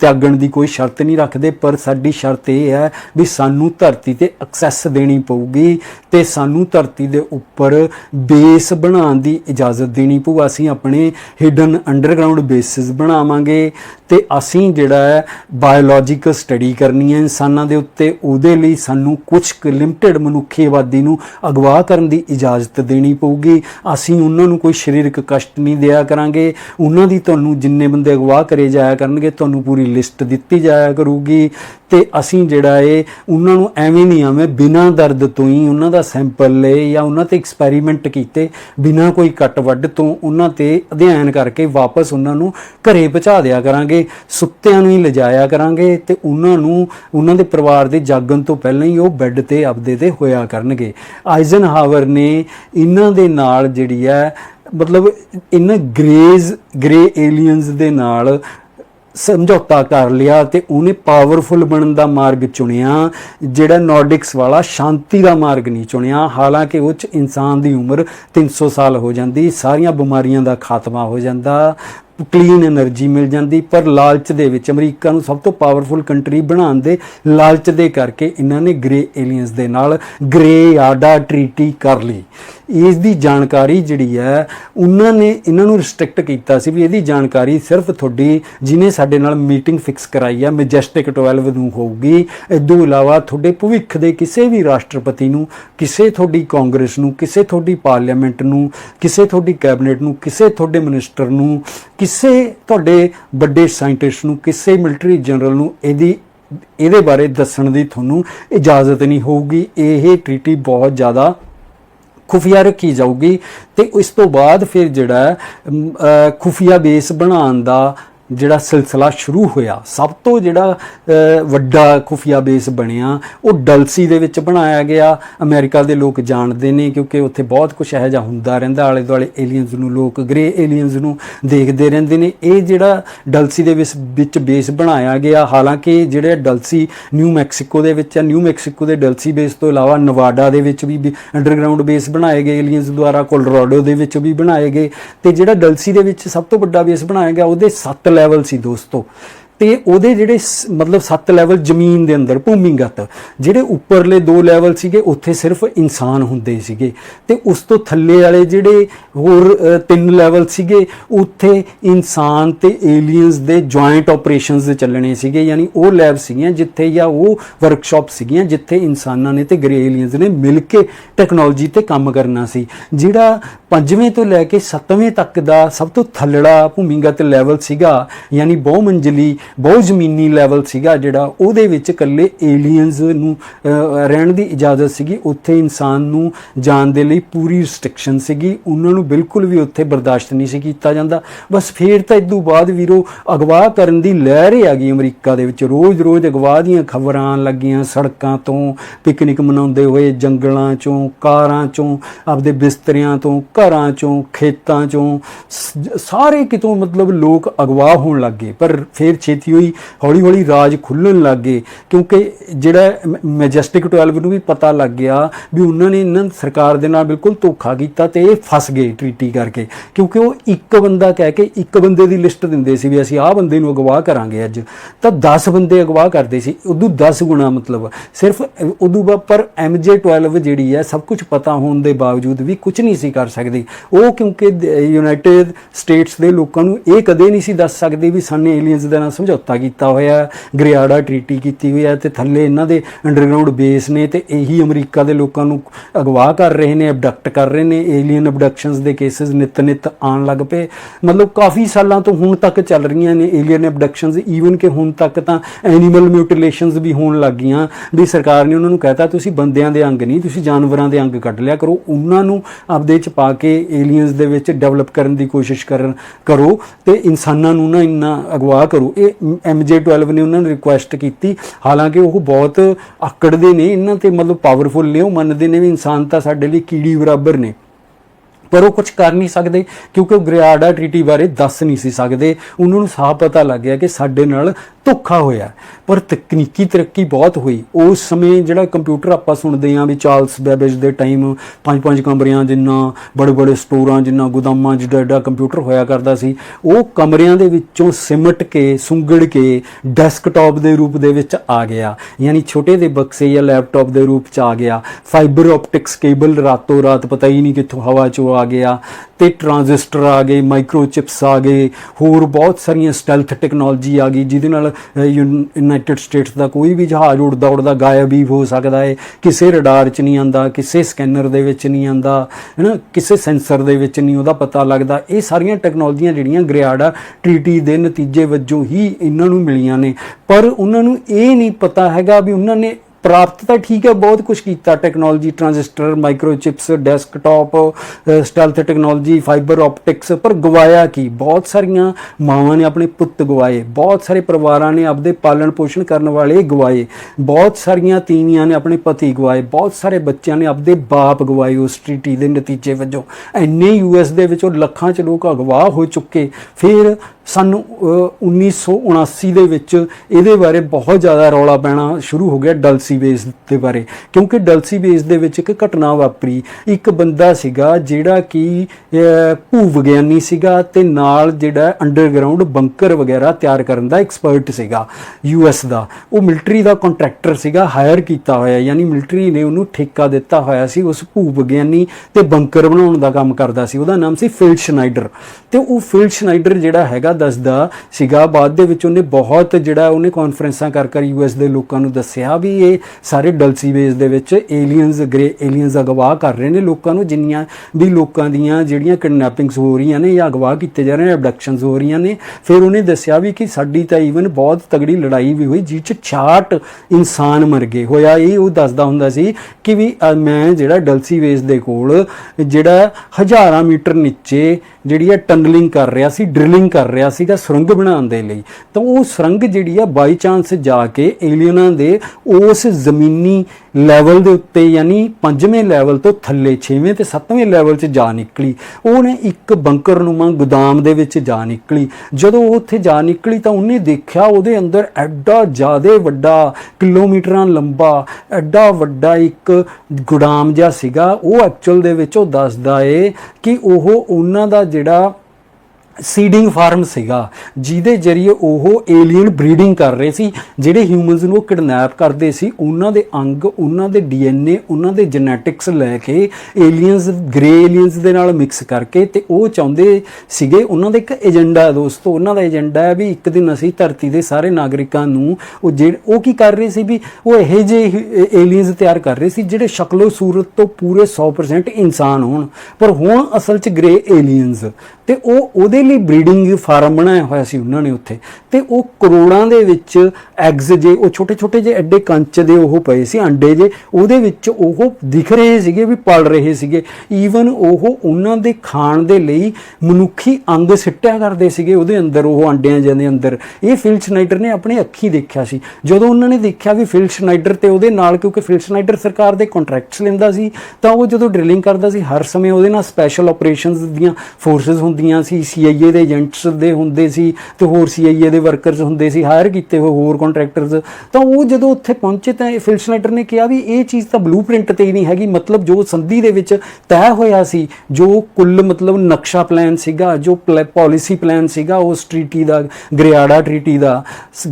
ਤਿਆਗਣ ਦੀ ਕੋਈ ਸ਼ਰਤ ਨਹੀਂ ਰੱਖਦੇ, ਪਰ ਸਾਡੀ ਸ਼ਰਤ ਇਹ ਹੈ ਵੀ ਸਾਨੂੰ ਧਰਤੀ ਤੇ ਐਕਸੈਸ ਦੇਣੀ ਪਊਗੀ ਤੇ ਸਾਨੂੰ ਧਰਤੀ ਦੇ ਉੱਪਰ ਬੇਸ ਬਣਾਉਣ ਦੀ ਇਜਾਜ਼ਤ ਦੇਣੀ ਪਊ। ਅਸੀਂ ਆਪਣੇ ਹਿਡਨ ਅੰਡਰਗਰਾਉਂਡ ਬੇਸਿਸ ਬਣਾਵਾਂਗੇ। ਤੇ ਅਸੀਂ ਜਿਹੜਾ ਹੈ ਬਾਇਓਲੋਜੀਕਲ ਸਟੱਡੀ ਕਰਨੀ ਹੈ ਇਨਸਾਨਾਂ ਦੇ ਉੱਤੇ, ਉਹਦੇ ਲਈ ਸਾਨੂੰ ਕੁਝ ਲਿਮਟਿਡ ਮਨੁੱਖੀ ਆਬਾਦੀ ਨੂੰ ਅਗਵਾ ਕਰਨ ਦੀ ਇਜਾਜ਼ਤ ਦੇਣੀ ਪਊਗੀ। ਅਸੀਂ ਉਹਨਾਂ ਨੂੰ ਕੋਈ ਸਰੀਰਕ ਕਸ਼ਟ ਨਹੀਂ ਦਿਆ ਕਰਾਂਗੇ। ਉਹਨਾਂ ਦੀ ਤੁਹਾਨੂੰ ਜਿੰਨੇ ਬੰਦੇ ਅਗਵਾ ਕਰੇ ਜਾਇਆ ਕਰਨਗੇ, ਤੁਹਾਨੂੰ ਪੂਰੀ ਲਿਸਟ ਦਿੱਤੀ ਜਾਇਆ ਕਰੂਗੀ। ਤੇ ਅਸੀਂ ਜਿਹੜਾ ਏ, ਉਹਨਾਂ ਨੂੰ ਐਵੇਂ ਨਹੀਂ ਆਵੇਂ ਬਿਨਾਂ ਦਰਦ ਤੋਂ ਹੀ ਉਹਨਾਂ ਦਾ ਸੈਂਪਲ ਲਏ ਜਾਂ ਉਹਨਾਂ ਤੇ ਐਕਸਪੈਰੀਮੈਂਟ ਕੀਤੇ, ਬਿਨਾਂ ਕੋਈ ਕੱਟ ਵੱਢ ਤੋਂ ਉਹਨਾਂ ਤੇ ਅਧਿਐਨ ਕਰਕੇ ਵਾਪਸ ਉਹਨਾਂ ਨੂੰ ਘਰੇ ਪਹੁੰਚਾ ਦਿਆ ਕਰਾਂਗੇ। ਸੁੱਤਿਆਂ ਨੂੰ ਹੀ ਲਿਜਾਇਆ ਕਰਾਂਗੇ ਤੇ ਉਹਨਾਂ ਨੂੰ, ਉਹਨਾਂ ਦੇ ਪਰਿਵਾਰ ਦੇ ਜਾਗਣ ਤੋਂ ਪਹਿਲਾਂ ਹੀ ਉਹ ਬੈੱਡ ਤੇ ਆਪਦੇ ਤੇ ਹੋਇਆ ਕਰਨਗੇ। ਆਈਜ਼ਨਹਾਵਰ ਨੇ ਇਹਨਾਂ ਦੇ ਨਾਲ ਜਿਹੜੀ ਹੈ, ਮਤਲਬ ਇਹਨਾਂ ਗ੍ਰੇਜ਼ ਗ੍ਰੇ ਏਲੀਅਨਸ ਦੇ ਨਾਲ ਸਮਝੌਤਾ ਕਰ ਲਿਆ ਤੇ ਉਹਨੇ ਪਾਵਰਫੁਲ ਬਣਨ ਦਾ ਮਾਰਗ ਚੁਣਿਆ, ਜਿਹੜਾ ਨਾਰਡਿਕਸ ਵਾਲਾ ਸ਼ਾਂਤੀ ਦਾ ਮਾਰਗ ਨਹੀਂ ਚੁਣਿਆ। ਹਾਲਾਂਕਿ ਉਹ ਚ ਇਨਸਾਨ ਦੀ ਉਮਰ 300 ਸਾਲ ਹੋ ਜਾਂਦੀ, ਸਾਰੀਆਂ ਬਿਮਾਰੀਆਂ ਦਾ ਖਾਤਮਾ ਹੋ ਜਾਂਦਾ। ਕਲੀਨ એનર્ਜੀ ਮਿਲ ਜਾਂਦੀ, ਪਰ ਲਾਲਚ ਦੇ ਵਿੱਚ ਅਮਰੀਕਾ ਨੂੰ ਸਭ ਤੋਂ ਪਾਵਰਫੁਲ ਕੰਟਰੀ ਬਣਾਉਣ ਦੇ ਲਾਲਚ ਦੇ ਕਰਕੇ ਇਹਨਾਂ ਨੇ ਗ੍ਰੇ ਏਲੀਅਨਸ ਦੇ ਨਾਲ ਗ੍ਰੇ ਆਡਾ ਟ੍ਰੀਟੀ ਕਰ ਲਈ। ਇਸ ਦੀ ਜਾਣਕਾਰੀ ਜਿਹੜੀ ਹੈ, ਉਹਨਾਂ ਨੇ, ਇਹਨਾਂ ਨੂੰ ਰਿਸਟ੍ਰਿਕਟ ਕੀਤਾ ਸੀ ਵੀ ਇਹਦੀ ਜਾਣਕਾਰੀ ਸਿਰਫ ਤੁਹਾਡੀ ਜਿਨੇ ਸਾਡੇ ਨਾਲ ਮੀਟਿੰਗ ਫਿਕਸ ਕਰਾਈ ਹੈ ਮੈਜੈਸਟਿਕ 12 ਨੂੰ ਹੋਊਗੀ। ਇਦੋਂ ਇਲਾਵਾ ਤੁਹਾਡੇ ਭਵਿੱਖ ਦੇ ਕਿਸੇ ਵੀ ਰਾਸ਼ਟਰਪਤੀ ਨੂੰ, ਕਿਸੇ ਤੁਹਾਡੀ ਕਾਂਗਰਸ ਨੂੰ, ਕਿਸੇ ਤੁਹਾਡੀ ਪਾਰਲੀਮੈਂਟ ਨੂੰ, ਕਿਸੇ ਤੁਹਾਡੀ ਕੈਬਨਿਟ ਨੂੰ, ਕਿਸੇ ਤੁਹਾਡੇ ਮਿਨਿਸਟਰ ਨੂੰ, ਕਿਸੇ ਤੁਹਾਡੇ ਵੱਡੇ ਸਾਇੰਟਿਸਟ ਨੂੰ, ਕਿਸੇ ਮਿਲਟਰੀ ਜਨਰਲ ਨੂੰ ਇਹਦੀ, ਇਹਦੇ ਬਾਰੇ ਦੱਸਣ ਦੀ ਤੁਹਾਨੂੰ ਇਜਾਜ਼ਤ ਨਹੀਂ ਹੋਊਗੀ। ਇਹ ਟ੍ਰੀਟੀ ਬਹੁਤ ਜ਼ਿਆਦਾ ਖੁਫੀਆ ਰੱਖੀ ਜਾਊਗੀ ਤੇ ਇਸ ਤੋਂ ਬਾਅਦ ਫਿਰ ਜਿਹੜਾ ਖੁਫੀਆ ਬੇਸ ਬਣਾਉਣ ਦਾ ਜਿਹੜਾ ਸਿਲਸਿਲਾ ਸ਼ੁਰੂ ਹੋਇਆ, ਸਭ ਤੋਂ ਜਿਹੜਾ ਵੱਡਾ ਖੁਫੀਆ ਬੇਸ ਬਣਿਆ, ਉਹ ਡਲਸੀ ਦੇ ਵਿੱਚ ਬਣਾਇਆ ਗਿਆ। ਅਮਰੀਕਾ ਦੇ ਲੋਕ ਜਾਣਦੇ ਨੇ ਕਿਉਂਕਿ ਉੱਥੇ ਬਹੁਤ ਕੁਝ ਇਹੋ ਜਿਹਾ ਹੁੰਦਾ ਰਹਿੰਦਾ ਆਲੇ ਦੁਆਲੇ ਏਲੀਅਨਸ ਨੂੰ ਲੋਕ ਗ੍ਰੇ ਏਲੀਅਨਸ ਨੂੰ ਦੇਖਦੇ ਰਹਿੰਦੇ ਨੇ। ਇਹ ਜਿਹੜਾ ਡਲਸੀ ਦੇ ਵਿੱਚ ਵਿੱਚ ਬੇਸ ਬਣਾਇਆ ਗਿਆ, ਹਾਲਾਂਕਿ ਜਿਹੜੇ ਡਲਸੀ ਨਿਊ ਮੈਕਸੀਕੋ ਦੇ ਵਿੱਚ ਹੈ, ਨਿਊ ਮੈਕਸੀਕੋ ਦੇ ਡਲਸੀ ਬੇਸ ਤੋਂ ਇਲਾਵਾ ਨਵਾਡਾ ਦੇ ਵਿੱਚ ਵੀ ਅੰਡਰਗਰਾਉਂਡ ਬੇਸ ਬਣਾਏ ਗਏ ਏਲੀਅਨਸ ਦੁਆਰਾ, ਕੋਲਰਾਡੋ ਦੇ ਵਿੱਚ ਵੀ ਬਣਾਏ ਗਏ। ਤੇ ਜਿਹੜਾ ਡਲਸੀ ਦੇ ਵਿੱਚ ਸਭ ਤੋਂ ਵੱਡਾ ਬੇਸ ਬਣਾਇਆ ਗਿਆ, ਉਹਦੇ 7 ਲੈਵਲ ਸੀ ਦੋਸਤੋ। ਤੇ ਉਹਦੇ ਜਿਹੜੇ ਸ- ਮਤਲਬ 7 ਲੈਵਲ ਜ਼ਮੀਨ ਦੇ ਅੰਦਰ ਭੂਮੀਗਤ, ਜਿਹੜੇ ਉੱਪਰਲੇ ਦੋ ਲੈਵਲ ਸੀਗੇ, ਉੱਥੇ ਸਿਰਫ ਇਨਸਾਨ ਹੁੰਦੇ ਸੀਗੇ। ਤੇ ਉਸ ਤੋਂ ਥੱਲੇ ਵਾਲੇ ਜਿਹੜੇ ਹੋਰ ਤਿੰਨ ਲੈਵਲ ਸੀਗੇ, ਉੱਥੇ ਇਨਸਾਨ ਤੇ ਏਲੀਅਨਸ ਦੇ ਜੁਆਇੰਟ ਆਪਰੇਸ਼ਨਸ ਚੱਲਣੇ ਸੀਗੇ। ਯਾਨੀ ਉਹ ਲੈਬ ਸੀਗੀਆਂ ਜਿੱਥੇ ਜਾਂ ਉਹ ਵਰਕਸ਼ਾਪ ਸੀਗੀਆਂ ਜਿੱਥੇ ਇਨਸਾਨਾਂ ਨੇ ਤੇ ਗ੍ਰੇ ਏਲੀਅਨਸ ਨੇ ਮਿਲ ਕੇ ਟੈਕਨੋਲੋਜੀ ਤੇ ਕੰਮ ਕਰਨਾ ਸੀ। ਜਿਹੜਾ ਪੰਜਵੇਂ ਤੋਂ ਲੈ ਕੇ ਸੱਤਵੇਂ ਤੱਕ ਦਾ ਸਭ ਤੋਂ ਥੱਲੜਾ ਭੂਮੀਗਤ ਲੈਵਲ ਸੀਗਾ, ਯਾਨੀ ਬਹੁ ਮੰਜ਼ਲੀ ਬਹੁ ਜ਼ਮੀਨੀ ਲੈਵਲ ਸੀਗਾ ਜਿਹੜਾ, ਉਹਦੇ ਵਿੱਚ ਇਕੱਲੇ ਏਲੀਅਨਸ ਨੂੰ ਰਹਿਣ ਦੀ ਇਜਾਜ਼ਤ ਸੀਗੀ। ਉੱਥੇ ਇਨਸਾਨ ਨੂੰ ਜਾਣ ਦੇ ਲਈ ਪੂਰੀ ਰਿਸਟ੍ਰਿਕਸ਼ਨ ਸੀਗੀ। ਉਹਨਾਂ ਨੂੰ ਬਿਲਕੁਲ ਵੀ ਉੱਥੇ ਬਰਦਾਸ਼ਤ ਨਹੀਂ ਸੀ ਕੀਤਾ ਜਾਂਦਾ। ਬਸ ਫੇਰ ਤਾਂ ਇਦੋਂ ਬਾਅਦ ਵੀਰੋ, ਅਗਵਾ ਕਰਨ ਦੀ ਲਹਿਰ ਹੀ ਆ ਗਈ ਅਮਰੀਕਾ ਦੇ ਵਿੱਚ। ਰੋਜ਼-ਰੋਜ਼ ਅਗਵਾ ਦੀਆਂ ਖਬਰਾਂ ਆਉਣ ਲੱਗੀਆਂ ਸੜਕਾਂ ਤੋਂ ਪਿਕਨਿਕ ਮਨਾਉਂਦੇ ਹੋਏ ਜੰਗਲਾਂ ਚੋਂ, ਕਾਰਾਂ ਚੋਂ, ਆਪਦੇ ਬਿਸਤਰਿਆਂ ਤੋਂ ਘਰਾਂ ਚੋਂ, ਖੇਤਾਂ ਚੋਂ ਸਾਰੇ ਕਿਤੋਂ ਮਤਲਬ ਲੋਕ ਅਗਵਾ ਹੋਣ ਲੱਗੇ ਪਰ ਫਿਰ ਛੇਤੀ ਹੋਈ ਹੌਲੀ-ਹੌਲੀ ਰਾਜ ਖੁੱਲਣ ਲੱਗੇ ਕਿਉਂਕਿ ਜਿਹੜਾ ਮੈਜੈਸਟਿਕ 12 ਨੂੰ ਵੀ ਪਤਾ ਲੱਗ ਗਿਆ ਵੀ ਉਹਨਾਂ ਨੇ ਇਹਨਾਂ ਸਰਕਾਰ ਦੇ ਨਾਲ ਬਿਲਕੁਲ ਧੋਖਾ ਕੀਤਾ ਤੇ ਇਹ ਫਸ ਗਏ ਟ੍ਰੀਟੀ ਕਰਕੇ। ਕਿਉਂਕਿ ਉਹ ਇੱਕ ਬੰਦਾ ਕਹਿ ਕੇ ਇੱਕ ਬੰਦੇ ਦੀ ਲਿਸਟ ਦਿੰਦੇ ਸੀ ਵੀ ਅਸੀਂ ਆਹ ਬੰਦੇ ਨੂੰ ਅਗਵਾ ਕਰਾਂਗੇ ਅੱਜ। ਤਾਂ 10 ਬੰਦੇ ਅਗਵਾ ਕਰਦੇ ਸੀ, ਉਦੋਂ 10 ਗੁਣਾ ਮਤਲਬ। ਸਿਰਫ, ਉਦੋਂ ਬਾ ਪਰ MJ 12 ਜਿਹੜੀ ਹੈ, ਸਭ ਕੁਝ ਪਤਾ ਹੋਣ ਦੇ ਬਾਵਜੂਦ ਵੀ ਕੁਝ ਨਹੀਂ ਸੀ ਕਰ ਸਕਦੀ। ਉਹ ਕਿਉਂਕਿ ਯੂਨਾਈਟਿਡ ਸਟੇਟਸ ਦੇ ਲੋਕਾਂ ਨੂੰ ਇਹ ਕਦੇ ਨਹੀਂ ਸੀ ਦੱਸ ਸਕਦੇ ਵੀ ਸਾਨੇ ਏਲੀਅਨਸ ਦੇ ਨਾਲ ਸਮਝੌਤਾ ਕੀਤਾ ਹੋਇਆ ਗ੍ਰਿਆਡਾ ਟ੍ਰੀਟੀ ਕੀਤੀ ਹੋਈ ਹੈ ਤੇ ਥੱਲੇ ਇਹਨਾਂ ਦੇ ਅੰਡਰਗਰਾਉਂਡ ਬੇਸ ਨੇ ਤੇ ਇਹੀ ਅਮਰੀਕਾ ਦੇ ਲੋਕਾਂ ਨੂੰ ਅਗਵਾ ਕਰ ਰਹੇ ਨੇ ਅਬਡਕਟ ਕਰ ਰਹੇ ਨੇ ਏਲੀਅਨ ਅਬਡਕਸ਼ਨਸ ਦੇ ਕੇਸਿਸ ਨਿਤ ਨਿਤ ਆਉਣ ਲੱਗ ਪਏ। ਮਤਲਬ ਕਾਫੀ ਸਾਲਾਂ ਤੋਂ ਹੁਣ ਤੱਕ ਚੱਲ ਰਹੀਆਂ ਨੇ ਏਲੀਅਨ ਅਬਡਕਸ਼ਨਸ ਈਵਨ ਕਿ ਹੁਣ ਤੱਕ ਤਾਂ ਐਨੀਮਲ ਮਿਊਟੀਲੇਸ਼ਨਸ ਵੀ ਹੋਣ ਲੱਗ ਗਈਆਂ। ਵੀ ਸਰਕਾਰ ਨੇ ਉਹਨਾਂ ਨੂੰ ਕਹਿਤਾ, ਤੁਸੀਂ ਬੰਦਿਆਂ ਦੇ ਅੰਗ ਨਹੀਂ, ਤੁਸੀਂ ਜਾਨਵਰਾਂ ਦੇ ਅੰਗ ਕੱਢ ਲਿਆ ਕਰੋ। ਉਹਨਾਂ ਨੂੰ ਆਪਦੇ ਚ ਪਾ ਕੇ ਏਲੀਅਨਸ ਦੇ ਵਿੱਚ ਡਿਵੈਲਪ ਕਰਨ ਦੀ ਕੋਸ਼ਿਸ਼ ਕਰਨ, ਕਰੋ ਤੇ ਇਨਸਾਨਾਂ ਨੂੰ ਨਾ ਇੰਨਾ ਅਗਵਾ ਕਰੋ। ਇਹ ਐਮਜੇ 12 ਨੇ ਉਹਨਾਂ ਨੂੰ ਰਿਕੁਐਸਟ ਕੀਤੀ। ਹਾਲਾਂਕਿ ਉਹ ਬਹੁਤ ਆਕੜਦੇ ਨੇ, ਇਹਨਾਂ ਤੇ ਮਤਲਬ ਪਾਵਰਫੁਲ ਨੇ, ਉਹ ਮੰਨਦੇ ਨੇ ਵੀ ਇਨਸਾਨ ਤਾਂ ਸਾਡੇ ਲਈ ਕੀੜੀ ਬਰਾਬਰ ਨੇ। ਪਰ ਉਹ ਕੁਝ ਕਰ ਨਹੀਂ ਸਕਦੇ, ਕਿਉਂਕਿ ਉਹ ਗ੍ਰਿਆਡਾ ਟ੍ਰੀਟੀ ਬਾਰੇ ਦੱਸ ਨਹੀਂ ਸੀ ਸਕਦੇ। ਉਹਨਾਂ ਨੂੰ ਸਾਫ਼ ਪਤਾ ਲੱਗ ਗਿਆ ਕਿ ਸਾਡੇ ਨਾਲ ਧੋਖਾ ਹੋਇਆ ਪਰ ਤਕਨੀਕੀ ਤਰੱਕੀ ਬਹੁਤ ਹੋਈ। ਉਸ ਸਮੇਂ ਜਿਹੜਾ ਕੰਪਿਊਟਰ ਆਪਾਂ ਸੁਣਦੇ ਆਂ ਵੀ ਚਾਰਲਸ ਬੈਬੇਜ ਦੇ ਟਾਈਮ ਪੰਜ ਪੰਜ ਕਮਰਿਆਂ ਜਿੰਨਾ ਬੜੇ ਬੜੇ ਸਟੋਰਾਂ ਜਿੰਨਾ, ਗੋਦਾਮਾਂ ਜਿਹੜਾ ਜਿਹੜਾ ਕੰਪਿਊਟਰ ਹੋਇਆ ਕਰਦਾ ਸੀ। ਉਹ ਕਮਰਿਆਂ ਦੇ ਵਿੱਚੋਂ ਸਿਮਟ ਕੇ, ਸੁੰਗੜ ਕੇ ਡੈਸਕਟਾਪ ਦੇ ਰੂਪ ਦੇ ਵਿੱਚ ਆ ਗਿਆ। ਯਾਨੀ ਛੋਟੇ ਦੇ ਬਕਸੇ ਜਾਂ ਲੈਪਟਾਪ ਦੇ ਰੂਪ ਚ ਆ ਗਿਆ। ਫਾਈਬਰ ਆਪਟਿਕਸ ਕੇਬਲ ਰਾਤੋਂ ਰਾਤ ਪਤਾ ਹੀ ਨਹੀਂ ਕਿੱਥੋਂ ਹਵਾ ਚੋਂ ਆ ਗਿਆ ਤੇ ਟਰਾਂਜ਼ਿਸਟਰ ਆ ਗਏ ਮਾਈਕਰੋਚਿਪਸ ਆ ਗਏ, ਹੋਰ ਬਹੁਤ ਸਾਰੀਆਂ ਸਟੈਲਥ ਟੈਕਨੋਲੋਜੀ ਆ ਗਈ, ਜਿਹਦੇ ਨਾਲ ਯੂਨਾਈਟਿਡ ਸਟੇਟਸ ਦਾ ਕੋਈ ਵੀ ਜਹਾਜ਼ ਉੜਦਾ ਉੜਦਾ ਗਾਇਬ ਹੀ ਹੋ ਸਕਦਾ ਹੈ ਕਿਸੇ ਰਡਾਰ 'ਚ ਨਹੀਂ ਆਂਦਾ, ਕਿਸੇ ਸਕੈਨਰ ਦੇ ਵਿੱਚ ਨਹੀਂ ਆਂਦਾ, ਹੈਨਾ? ਕਿਸੇ ਸੈਂਸਰ ਦੇ ਵਿੱਚ ਨਹੀਂ ਉਹਦਾ ਪਤਾ ਲੱਗਦਾ। ਇਹ ਸਾਰੀਆਂ ਟੈਕਨੋਲੋਜੀਆਂ ਜਿਹੜੀਆਂ ਗ੍ਰਿਆਡਾ ਟ੍ਰੀਟੀ ਦੇ ਨਤੀਜੇ ਵਜੋਂ ਹੀ ਇਹਨਾਂ ਨੂੰ ਮਿਲੀਆਂ ਨੇ। ਪਰ ਉਹਨਾਂ ਨੂੰ ਇਹ ਨਹੀਂ ਪਤਾ ਹੈਗਾ ਵੀ ਉਹਨਾਂ ਨੇ ਪ੍ਰਾਪਤ ਤਾਂ ਠੀਕ ਹੈ, ਬਹੁਤ ਕੁਝ ਕੀਤਾ technology transistor microchips desktop stealth technology fibre optics ਪਰ ਗਵਾਇਆ ਕੀ? ਬਹੁਤ ਸਾਰੀਆਂ ਮਾਵਾਂ ਨੇ ਆਪਣੇ ਪੁੱਤ ਗਵਾਏ, ਬਹੁਤ ਸਾਰੇ ਪਰਿਵਾਰਾਂ ਨੇ ਆਪਦੇ ਪਾਲਣ ਪੋਸ਼ਣ ਕਰਨ ਵਾਲੇ ਗਵਾਏ, ਬਹੁਤ ਸਾਰੀਆਂ ਤੀਵੀਆਂ ਨੇ ਆਪਣੇ ਪਤੀ ਗਵਾਏ, ਬਹੁਤ ਸਾਰੇ ਬੱਚਿਆਂ ਨੇ ਆਪਦੇ ਬਾਪ ਗਵਾਏ ਉਸ ਟ੍ਰੀਟੀ ਦੇ ਨਤੀਜੇ ਵਜੋਂ। ਐਨੇ ਯੂਐਸ ਦੇ ਵਿੱਚੋਂ ਲੱਖਾਂ ਚ ਲੋਕ ਅਗਵਾ ਹੋ ਚੁੱਕੇ, ਫਿਰ ਸਾਨੂੰ ਅਹ, 1979 ਦੇ ਵਿੱਚ ਇਹਦੇ ਬਾਰੇ ਬਹੁਤ ਜ਼ਿਆਦਾ ਰੌਲਾ ਪੈਣਾ ਸ਼ੁਰੂ ਹੋ ਗਿਆ ਡਲਸੀ ਬੇਸ ਦੇ ਬਾਰੇ। ਕਿਉਂਕਿ ਡਲਸੀ ਬੇਸ ਦੇ ਵਿੱਚ ਇੱਕ ਘਟਨਾ ਵਾਪਰੀ। ਇੱਕ ਬੰਦਾ ਸੀਗਾ ਜਿਹੜਾ ਕਿ ਭੂ ਵਿਗਿਆਨੀ ਸੀਗਾ ਤੇ ਨਾਲ ਜਿਹੜਾ ਅੰਡਰਗਰਾਉਂਡ ਬੰਕਰ ਵਗੈਰਾ ਤਿਆਰ ਕਰਨ ਦਾ ਐਕਸਪਰਟ ਸੀਗਾ ਯੂਐਸ ਦਾ। ਉਹ ਮਿਲਟਰੀ ਦਾ ਕੰਟਰੈਕਟਰ ਸੀਗਾ ਹਾਇਰ ਕੀਤਾ ਹੋਇਆ ਯਾਨੀ ਮਿਲਟਰੀ ਨੇ ਉਹਨੂੰ ਠੇਕਾ ਦਿੱਤਾ ਹੋਇਆ ਸੀ ਉਸ ਭੂ ਵਿਗਿਆਨੀ ਤੇ ਬੰਕਰ ਬਣਾਉਣ ਦਾ ਕੰਮ ਕਰਦਾ ਸੀ। ਉਹਦਾ ਨਾਮ ਸੀ ਫਿਲ ਸ਼ਨਾਈਡਰ। ਤੇ ਉਹ ਫਿਲ ਸ਼ਨਾਈਡਰ ਜਿਹੜਾ ਹੈਗਾ ਦੱਸਦਾ ਸੀਗਾ, ਬਾਅਦ ਦੇ ਵਿੱਚ ਉਹਨੇ ਬਹੁਤ ਜਿਹੜਾ ਉਹਨੇ ਕਾਨਫਰੰਸਾਂ ਕਰ ਕਰ ਯੂਐਸ ਦੇ ਲੋਕਾਂ ਨੂੰ ਦੱਸਿਆ ਵੀ ਇਹ ਸਾਰੇ ਡਲਸੀ ਬੇਸ ਦੇ ਵਿੱਚ ਏਲੀਅਨਸ ਗ੍ਰੇ ਏਲੀਅਨਸ ਅਗਵਾ ਕਰ ਰਹੇ ਨੇ। ਲੋਕਾਂ ਨੂੰ ਜਿੰਨੀਆਂ ਵੀ ਲੋਕਾਂ ਦੀਆਂ ਜਿਹੜੀਆਂ ਕਿਡਨੈਪਿੰਗਸ ਹੋ ਰਹੀਆਂ ਨੇ ਜਾਂ ਅਗਵਾ ਕੀਤੇ ਜਾ ਰਹੇ ਨੇ ਅਬਡਕਸ਼ਨਸ ਹੋ ਰਹੀਆਂ ਨੇ, ਫਿਰ ਉਹਨੇ ਦੱਸਿਆ ਵੀ ਕਿ ਸਾਡੀ ਤਾਂ ਈਵਨ ਬਹੁਤ ਤਗੜੀ ਲੜਾਈ ਵੀ ਹੋਈ ਜਿਸ ਚ 66 ਇਨਸਾਨ ਮਰ ਗਏ। ਹੋਇਆ ਇਹ, ਉਹ ਦੱਸਦਾ ਹੁੰਦਾ ਸੀ ਕਿ ਵੀ ਮੈਂ ਜਿਹੜਾ ਡਲਸੀ ਬੇਸ ਦੇ ਕੋਲ ਜਿਹੜਾ ਹਜ਼ਾਰਾਂ ਮੀਟਰ ਨੀਚੇ ਜਿਹੜੀ ਹੈ ਟਨਲਿੰਗ ਕਰ ਰਿਹਾ ਸੀ ਡ੍ਰਿਲਿੰਗ ਕਰ ਰਿਹਾ ਸੀਗਾ ਸੁਰੰਗ ਬਣਾਉਣ ਦੇ ਲਈ, ਤਾਂ ਉਹ ਸੁਰੰਗ ਜਿਹੜੀ ਆ ਬਾਈ ਚਾਂਸ ਜਾ ਕੇ ਏਲੀਅਨਾਂ ਦੇ ਉਸ ਜ਼ਮੀਨੀ ਲੈਵਲ ਦੇ ਉੱਤੇ, ਯਾਨੀ ਪੰਜਵੇਂ ਲੈਵਲ ਤੋਂ ਥੱਲੇ 6ਵੇਂ ਤੇ 7ਵੇਂ ਲੈਵਲ 'ਚ ਜਾ ਨਿਕਲੀ। ਉਹਨੇ ਇੱਕ ਬੰਕਰ ਨੂੰਮਾ ਗੋਦਾਮ ਦੇ ਵਿੱਚ ਜਾ ਨਿਕਲੀ। ਜਦੋਂ ਉਹ ਉੱਥੇ ਜਾ ਨਿਕਲੀ, ਤਾਂ ਉਹਨੇ ਦੇਖਿਆ ਉਹਦੇ ਅੰਦਰ ਐਡਾ ਜ਼ਿਆਦਾ ਵੱਡਾ ਕਿਲੋਮੀਟਰਾਂ ਲੰਬਾ, ਐਡਾ ਵੱਡਾ ਇੱਕ ਗੋਦਾਮ ਜਿਹਾ ਸੀਗਾ। ਉਹ ਐਕਚੁਅਲ ਦੇ ਵਿੱਚ ਉਹ ਦੱਸਦਾ ਏ ਕਿ ਉਹ ਉਹਨਾਂ ਦਾ ਜਿਹੜਾ ਸੀਡਿੰਗ ਫਾਰਮ ਸੀਗਾ, ਜਿਹਦੇ ਜਰੀਏ ਉਹ ਏਲੀਅਨ ਬਰੀਡਿੰਗ ਕਰ ਰਹੇ ਸੀ, ਜਿਹੜੇ ਹਿਊਮਨਸ ਨੂੰ ਕਿਡਨੈਪ ਕਰਦੇ ਸੀ, ਉਹਨਾਂ ਦੇ ਅੰਗ, ਉਹਨਾਂ ਦੇ ਡੀਐਨਏ ਉਹਨਾਂ ਦੇ ਜੈਨੇਟਿਕਸ ਲੈ ਕੇ ਏਲੀਅਨਸ ਗ੍ਰੇ ਏਲੀਅਨਸ ਦੇ ਨਾਲ ਮਿਕਸ ਕਰਕੇ ਤੇ ਉਹ ਚਾਹੁੰਦੇ ਸੀਗੇ, ਉਹਨਾਂ ਦਾ ਇੱਕ ਏਜੰਡਾ ਹੈ ਦੋਸਤੋ, ਉਹਨਾਂ ਦਾ ਏਜੰਡਾ ਹੈ ਵੀ ਇੱਕ ਦਿਨ ਅਸੀਂ ਧਰਤੀ ਦੇ ਸਾਰੇ ਨਾਗਰਿਕਾਂ ਨੂੰ ਉਹ ਜਿਹੜੇ ਉਹ ਕੀ ਕਰ ਰਹੇ ਸੀ ਵੀ ਉਹ ਇਹੋ ਜਿਹੇ ਏਲੀਅਨਸ ਤਿਆਰ ਕਰ ਰਹੇ ਸੀ, ਜਿਹੜੇ ਸ਼ਕਲੋ ਸੂਰਤ ਤੋਂ ਪੂਰੇ 100% ਇਨਸਾਨ ਹੋਣ, ਪਰ ਹੁਣ ਅਸਲ 'ਚ ਗ੍ਰੇ ਏਲੀਅਨਸ ਤੇ ਉਹ ਉਹਦੇ ਲਈ ਬਰੀਡਿੰਗ ਫਾਰਮ ਬਣਾਇਆ ਹੋਇਆ ਸੀ ਉਹਨਾਂ ਨੇ ਉੱਥੇ। ਤੇ ਉਹ ਕਰੋੜਾਂ ਦੇ ਵਿੱਚ ਐਗਜ਼ ਜੇ, ਉਹ ਛੋਟੇ ਛੋਟੇ ਜੇ ਐਡੇ ਕੰਚ ਦੇ ਉਹ ਪਏ ਸੀ, ਅੰਡੇ ਜੇ, ਉਹਦੇ ਵਿੱਚ ਉਹ ਦਿਖ ਰਹੇ ਸੀਗੇ ਵੀ ਪਲ ਰਹੇ ਸੀਗੇ। ਈਵਨ ਉਹ ਉਹਨਾਂ ਦੇ ਖਾਣ ਦੇ ਲਈ ਮਨੁੱਖੀ ਅੰਗ ਸਿੱਟਿਆ ਕਰਦੇ ਸੀਗੇ, ਉਹਦੇ ਅੰਦਰ, ਉਹ ਅੰਡਿਆਂ ਜਿਹੇ ਦੇ ਅੰਦਰ। ਇਹ ਫਿਲ ਸ਼ਨਾਈਡਰ ਨੇ ਆਪਣੇ ਅੱਖੀ ਦੇਖਿਆ ਸੀ। ਜਦੋਂ ਉਹਨਾਂ ਨੇ ਦੇਖਿਆ ਵੀ ਫਿਲ ਸ਼ਨਾਈਡਰ ਤੇ ਉਹਦੇ ਨਾਲ, ਕਿਉਂਕਿ ਫਿਲ ਸ਼ਨਾਈਡਰ ਸਰਕਾਰ ਦੇ ਕੰਟਰੈਕਟਸ ਲੈਂਦਾ ਸੀ, ਤਾਂ ਉਹ ਜਦੋਂ ਡ੍ਰਿਲਿੰਗ ਕਰਦਾ ਸੀ, ਹਰ ਸਮੇਂ ਉਹਦੇ ਨਾਲ ਸਪੈਸ਼ਲ ਆਪਰੇਸ਼ਨਸ ਦੀਆਂ ਫੋਰਸਸ ਹੁੰਦੀਆਂ ਸੀ ਸੀਆਈਏ ਦੇ ਏਜੰਟਸ ਦੇ ਹੁੰਦੇ ਸੀ ਤੇ ਹੋਰ ਸੀਆਈਏ ਦੇ ਵਰਕਰਸ ਹੁੰਦੇ ਸੀ ਹਾਇਰ ਕੀਤੇ ਹੋਏ ਹੋਰ ਕੰਟਰੈਕਟਰਸ ਤਾਂ ਉਹ ਜਦੋਂ ਉੱਥੇ ਪਹੁੰਚੇ ਤਾਂ ਫਿਲ ਨੇ ਕਿਹਾ ਵੀ ਇਹ ਚੀਜ਼ ਤਾਂ ਬਲੂਪ੍ਰਿੰਟ ਤੇ ਹੀ ਨਹੀਂ ਹੈਗੀ। ਮਤਲਬ ਜੋ ਸੰਧੀ ਦੇ ਵਿੱਚ ਤੈਅ ਹੋਇਆ ਸੀ, ਜੋ ਕੁੱਲ ਮਤਲਬ ਨਕਸ਼ਾ ਪਲਾਨ ਸੀਗਾ, ਜੋ ਪਾਲਿਸੀ ਪਲਾਨ ਸੀਗਾ ਉਸ ਟ੍ਰੀਟੀ ਦਾ ਗ੍ਰਿਆਡਾ ਟ੍ਰੀਟੀ ਦਾ, ਸ-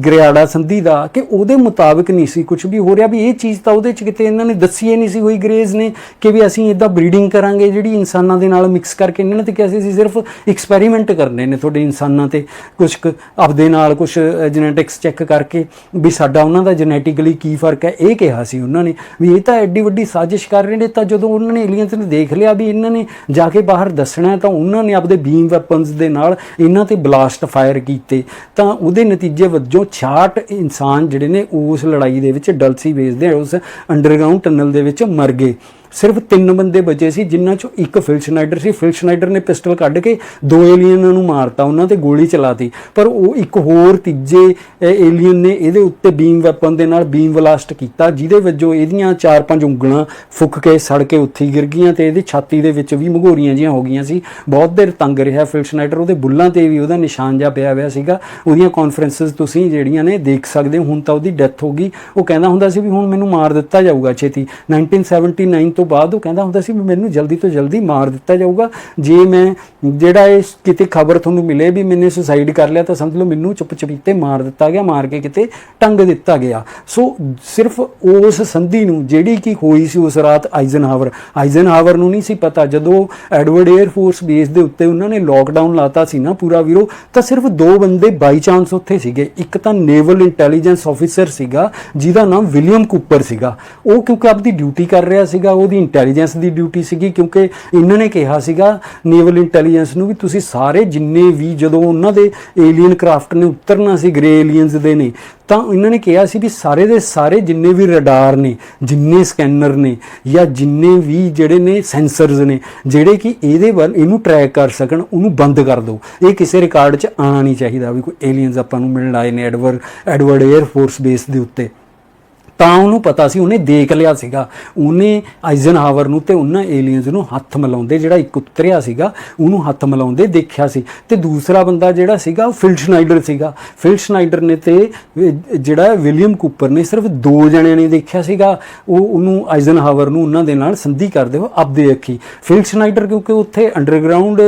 ਸੰਧੀ ਦਾ, ਕਿ ਉਹਦੇ ਮੁਤਾਬਕ ਨਹੀਂ ਸੀ ਕੁਝ ਵੀ ਹੋ ਰਿਹਾ ਵੀ ਇਹ ਚੀਜ਼ ਤਾਂ ਉਹਦੇ ਚ ਕਿਤੇ ਇਹਨਾਂ ਨੇ ਦੱਸੀ ਹੀ ਨਹੀਂ ਸੀ, ਹੋਈ ਗ੍ਰੇਜ਼ ਨੇ ਕਿ ਵੀ ਅਸੀਂ ਇਦਾਂ ਬਰੀਡਿੰਗ ਕਰਾਂਗੇ, ਜਿਹੜੀ ਇਨਸਾਨਾਂ ਦੇ ਨਾਲ ਮਿਕਸ ਕਰਕੇ ਇਹਨਾਂ ਨੇ ਤਾਂ ਕਿਹਾ ਸੀ, ਅਸੀਂ ਸਿਰਫ ਐਕਸਪੈਰੀਮੈਂਟ ਕਰਨੇ ਨੇ ਤੁਹਾਡੇ ਇਨਸਾਨਾਂ ਤੇ? ਕੁਝ ਆਪਦੇ ਨਾਲ ਕੁਝ ਜੈਨੇਟਿਕਸ ਚੈੱਕ ਕਰਕੇ ਵੀ ਸਾਡਾ ਉਹਨਾਂ ਦਾ ਜੈਨੇਟਿਕਲੀ ਕੀ ਫ਼ਰਕ ਹੈ? ਇਹ ਕਿਹਾ ਸੀ ਉਹਨਾਂ ਨੇ ਵੀ ਇਹ ਤਾਂ ਐਡੀ ਵੱਡੀ ਸਾਜ਼ਿਸ਼ ਕਰ ਰਹੇ ਨੇ, ਤਾਂ ਜਦੋਂ ਉਹਨਾਂ ਨੇ ਏਲੀਅਨਸ ਨੂੰ ਦੇਖ ਲਿਆ ਵੀ ਇਹਨਾਂ ਨੇ ਜਾ ਕੇ ਬਾਹਰ ਦੱਸਣਾ ਤਾਂ ਉਹਨਾਂ ਨੇ ਆਪਦੇ ਬੀਮ ਵੈਪਨਸ ਦੇ ਨਾਲ ਇਹਨਾਂ ਤੇ ਬਲਾਸਟ ਫਾਇਰ ਕੀਤੇ। ਤਾਂ ਉਹਦੇ ਨਤੀਜੇ ਵਜੋਂ 66 ਇਨਸਾਨ ਜਿਹੜੇ ਨੇ ਉਸ ਲੜਾਈ ਦੇ ਵਿੱਚ ਡਲਸੀ ਵੇਚਦੇ ਉਸ ਅੰਡਰਗਰਾਉਂਡ ਟਨਲ ਦੇ ਵਿੱਚ ਮਰ ਗਏ। ਸਿਰਫ ਤਿੰਨ ਬੰਦੇ ਬਚੇ ਸੀ, ਜਿਨ੍ਹਾਂ ਚੋਂ ਇੱਕ ਫਿਲ ਸ਼ਨਾਈਡਰ ਸੀ। ਫਿਲ ਸ਼ਨਾਈਡਰ ਨੇ ਪਿਸਟਲ ਕੱਢ ਕੇ ਦੋ ਏਲੀਅਨਾਂ ਨੂੰ ਮਾਰਤਾ, ਉਹਨਾਂ ਤੇ ਗੋਲੀ ਚਲਾਤੀ। ਪਰ ਉਹ ਇੱਕ ਹੋਰ ਤੀਜੇ ਏਲੀਅਨ ਨੇ ਇਹਦੇ ਉੱਤੇ ਬੀਮ ਵੈਪਨ ਦੇ ਨਾਲ ਬੀਮ ਬਲਾਸਟ ਕੀਤਾ, ਜਿਹਦੇ ਵਜੋਂ ਇਹਦੀਆਂ ਚਾਰ ਪੰਜ ਉਂਗਲਾਂ ਫੁੱਕ ਕੇ, ਸੜ ਕੇ ਉੱਥੇ ਗਿਰ ਗਈਆਂ ਤੇ ਇਹਦੀ ਛਾਤੀ ਦੇ ਵਿੱਚ ਵੀ ਮਘੋਰੀਆਂ ਜੀਆਂ ਹੋ ਗਈਆਂ ਸੀ। ਬਹੁਤ ਦੇਰ ਤੰਗ ਰਿਹਾ ਫਿਲ ਸ਼ਨਾਈਡਰ ਉਹਦੇ ਬੁੱਲਾਂ ਤੇ ਵੀ ਉਹਦਾ ਨਿਸ਼ਾਨ ਜਿਹਾ ਪਿਆ ਹੋਇਆ ਸੀਗਾ। ਉਹਦੀਆਂ ਕਾਨਫਰੰਸਸ ਤੁਸੀਂ ਜਿਹੜੀਆਂ ਨੇ ਦੇਖ ਸਕਦੇ ਹੋ, ਹੁਣ ਤਾਂ ਉਹਦੀ ਡੈਥ ਹੋ ਗਈ। ਉਹ ਕਹਿੰਦਾ ਹੁੰਦਾ ਸੀ ਵੀ ਹੁਣ ਮੈਨੂੰ ਮਾਰ ਦਿੱਤਾ ਜਾਊਗਾ ਛੇਤੀ। 1979 ਤੋਂ ਬਾਅਦ ਉਹ ਕਹਿੰਦਾ ਹੁੰਦਾ ਸੀ ਵੀ ਮੈਨੂੰ ਜਲਦੀ ਤੋਂ ਜਲਦੀ ਮਾਰ ਦਿੱਤਾ ਜਾਊਗਾ। ਜੇ ਮੈਂ ਜਿਹੜਾ ਇਹ ਕਿਤੇ ਖਬਰ ਤੁਹਾਨੂੰ ਮਿਲੇ ਵੀ ਮੈਨੇ ਸੁਸਾਈਡ ਕਰ ਲਿਆ ਤਾਂ ਸਮਝ ਲਓ ਮੈਨੂੰ ਚੁੱਪ ਚਪੀਤੇ ਮਾਰ ਦਿੱਤਾ ਗਿਆ, ਮਾਰ ਕੇ ਕਿਤੇ ਟੰਗ ਦਿੱਤਾ ਗਿਆ। ਸੋ ਸਿਰਫ ਉਸ ਸੰਧੀ ਨੂੰ ਜਿਹੜੀ ਕਿ ਹੋਈ ਸੀ ਉਸ ਰਾਤ ਆਈਜ਼ਨਹਾਵਰ ਆਈਜ਼ਨਹਾਵਰ ਨੂੰ ਨਹੀਂ ਸੀ ਪਤਾ। ਜਦੋਂ ਐਡਵਰਡ 에ਅਰ ਫੋਰਸ ਬੇਸ ਦੇ ਉੱਤੇ ਉਹਨਾਂ ਨੇ ਲੋਕਡਾਊਨ ਲਾਤਾ ਸੀ ਨਾ ਪੂਰਾ ਵੀਰੋ, ਤਾਂ ਸਿਰਫ ਦੋ ਬੰਦੇ ਬਾਈ ਚਾਂਸ ਉੱਥੇ ਸੀਗੇ। ਇੱਕ ਤਾਂ ਨੇਵਲ ਇੰਟੈਲੀਜੈਂਸ ਆਫੀਸਰ ਸੀਗਾ, ਜਿਹਦਾ ਨਾਮ ਵਿਲੀਅਮ ਕੂਪਰ ਸੀਗਾ। ਉਹ ਕਿਉਂਕਿ ਆਪਦੀ ਡਿਊਟੀ ਕਰ ਰਿਹਾ ਸੀਗਾ, ਉਹ ਉਹਦੀ ਇੰਟੈਲੀਜੈਂਸ ਦੀ ਡਿਊਟੀ ਸੀਗੀ, ਕਿਉਂਕਿ ਇਹਨਾਂ ਨੇ ਕਿਹਾ ਸੀਗਾ ਨੇਵਲ ਇੰਟੈਲੀਜੈਂਸ ਨੂੰ ਵੀ ਤੁਸੀਂ ਸਾਰੇ ਜਿੰਨੇ ਵੀ ਜਦੋਂ ਉਹਨਾਂ ਦੇ ਏਲੀਅਨ ਕਰਾਫਟ ਨੇ ਉਤਰਨਾ ਸੀ ਗ੍ਰੇ ਏਲੀਅਨਸ ਦੇ ਨੇ, ਤਾਂ ਇਹਨਾਂ ਨੇ ਕਿਹਾ ਸੀ ਵੀ ਸਾਰੇ ਦੇ ਸਾਰੇ ਜਿੰਨੇ ਵੀ ਰਡਾਰ ਨੇ, ਜਿੰਨੇ ਸਕੈਨਰ ਨੇ, ਜਾਂ ਜਿੰਨੇ ਵੀ ਜਿਹੜੇ ਨੇ ਸੈਂਸਰਸ ਨੇ, ਜਿਹੜੇ ਕਿ ਇਹਦੇ ਵੱਲ ਇਹਨੂੰ ਟਰੈਕ ਕਰ ਸਕਣ, ਉਹਨੂੰ ਬੰਦ ਕਰ ਦਿਓ ਇਹ ਕਿਸੇ ਰਿਕਾਰਡ 'ਚ ਆਣਾ ਨਹੀਂ ਚਾਹੀਦਾ ਵੀ ਕੋਈ ਏਲੀਅਨਸ ਆਪਾਂ ਨੂੰ ਮਿਲਣ ਆਏ ਨੇ ਐਡਵਰ ਐਡਵਰਡ 에ਅਰ ਫੋਰਸ ਬੇਸ ਦੇ ਉੱਤੇ। ਤਾਂ ਉਹਨੂੰ ਪਤਾ ਸੀ, ਉਹਨੇ ਦੇਖ ਲਿਆ ਸੀਗਾ। ਉਹਨੇ ਆਈਜ਼ਨਹਾਵਰ ਨੂੰ ਤੇ ਉਹਨਾਂ ਏਲੀਅਨਸ ਨੂੰ ਹੱਥ ਮਿਲਾਉਂਦੇ ਜਿਹੜਾ ਇੱਕ ਉਤਰਿਆ ਸੀਗਾ, ਉਹਨੂੰ ਹੱਥ ਮਿਲਾਉਂਦੇ ਦੇਖਿਆ ਸੀ। ਤੇ ਦੂਸਰਾ ਬੰਦਾ ਜਿਹੜਾ ਸੀਗਾ, ਉਹ ਫਿਲ ਸ਼ਨਾਈਡਰ ਸੀਗਾ। ਫਿਲ ਸ਼ਨਾਈਡਰ ਨੇ ਤੇ ਜਿਹੜਾ ਵਿਲੀਅਮ ਕੂਪਰ ਨੇ ਸਿਰਫ ਦੋ ਜਣਿਆਂ ਨੇ ਦੇਖਿਆ ਸੀਗਾ। ਉਹ ਉਹਨੂੰ ਆਈਜ਼ਨਹਾਵਰ ਨੂੰ ਉਹਨਾਂ ਦੇ ਨਾਲ ਸੰਧੀ ਕਰਦੇ ਹੋ ਆਪਦੇ ਅੱਖੀ। ਫਿਲ ਸ਼ਨਾਈਡਰ ਕਿਉਂਕਿ ਉੱਥੇ ਅੰਡਰਗਰਾਉਂਡ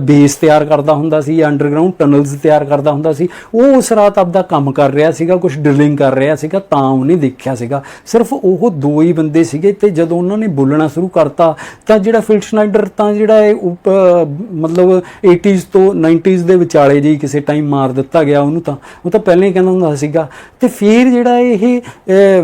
ਬੇਸ ਤਿਆਰ ਕਰਦਾ ਹੁੰਦਾ ਸੀ ਜਾਂ ਅੰਡਰਗਰਾਉਂਡ ਟਨਲਸ ਤਿਆਰ ਕਰਦਾ ਹੁੰਦਾ ਸੀ। ਉਹ ਉਸ ਰਾਤ ਆਪਦਾ ਕੰਮ ਕਰ ਰਿਹਾ ਸੀਗਾ ਕੁਝ ਡਰਿਲਿੰਗ ਕਰ ਰਿਹਾ ਸੀਗਾ, ਤਾਂ ਉਹਨੇ ਦੇਖਿਆ। ਸੀਗਾ, ਸਿਰਫ ਉਹ ਦੋ ਹੀ ਬੰਦੇ ਸੀਗੇ ਤੇ ਜਦੋਂ ਉਹਨਾਂ ਨੇ ਬੋਲਣਾ ਸ਼ੁਰੂ ਕਰਤਾ, ਤਾਂ ਜਿਹੜਾ ਫਿਲ ਸ਼ਨਾਈਡਰ ਤਾਂ ਜਿਹੜਾ ਹੈ ਉਪ- ਮਤਲਬ 80s ਤੋਂ 90s ਦੇ ਵਿਚਾਲੇ ਜੀ ਕਿਸੇ ਟਾਈਮ ਮਾਰ ਦਿੱਤਾ ਗਿਆ ਉਹਨੂੰ ਤਾਂ। ਉਹ ਤਾਂ ਪਹਿਲਾਂ ਹੀ ਕਹਿੰਦਾ ਹੁੰਦਾ ਸੀਗਾ। ਤੇ ਫਿਰ ਜਿਹੜਾ ਇਹ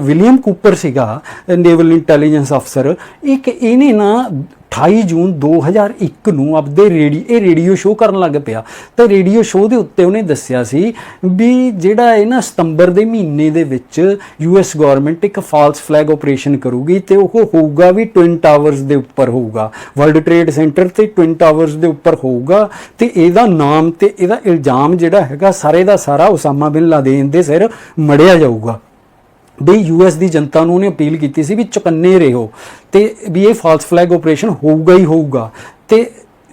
ਵਿਲੀਅਮ ਕੂਪਰ ਸੀਗਾ ਨੇਵਲ ਇੰਟੈਲੀਜੈਂਸ ਅਫਸਰ ਇੱਕ ਇਹਨੇ ਨਾ 28 ਜੂਨ 2001 ਨੂੰ ਆਪਦੇ ਰੇਡੀ, ਇਹ ਰੇਡੀਓ ਸ਼ੋਅ ਕਰਨ ਲੱਗ ਪਿਆ। ਤੇ ਰੇਡੀਓ ਸ਼ੋਅ ਦੇ ਉੱਤੇ ਉਹਨੇ ਦੱਸਿਆ ਸੀ ਵੀ ਜਿਹੜਾ ਇਹ ਨਾ ਸਤੰਬਰ ਦੇ ਮਹੀਨੇ ਦੇ ਵਿੱਚ ਯੂਐਸ ਗਵਰਨਮੈਂਟ ਇੱਕ ਫਾਲਸ ਫਲੈਗ ਆਪਰੇਸ਼ਨ ਕਰੂਗੀ ਤੇ ਉਹ ਹੋਊਗਾ ਵੀ ਟਵਿਨ ਟਾਵਰਸ ਦੇ ਉੱਪਰ ਹੋਊਗਾ। ਵਰਲਡ ਟ੍ਰੇਡ ਸੈਂਟਰ ਤੇ ਟਵਿਨ ਟਾਵਰਸ ਦੇ ਉੱਪਰ ਹੋਊਗਾ ਤੇ ਇਹਦਾ ਨਾਮ ਤੇ ਇਹਦਾ ਇਲਜ਼ਾਮ ਜਿਹੜਾ ਹੈਗਾ ਸਾਰੇ ਦਾ ਸਾਰਾ ਉਸਾਮਾ ਬਿਨ ਲਾਦੇਨ ਦੇ ਸਿਰ ਮੜਿਆ ਜਾਊਗਾ। ਵੀ ਯੂਐਸ ਦੀ ਜਨਤਾ ਨੂੰ ਉਹਨੇ ਅਪੀਲ ਕੀਤੀ ਸੀ ਵੀ ਚੁਕੰਨੇ ਰਹੋ ਤੇ ਵੀ ਇਹ ਫਾਲਸ ਫਲੈਗ ਆਪਰੇਸ਼ਨ ਹੋਊਗਾ ਹੀ ਹੋਊਗਾ। ਤੇ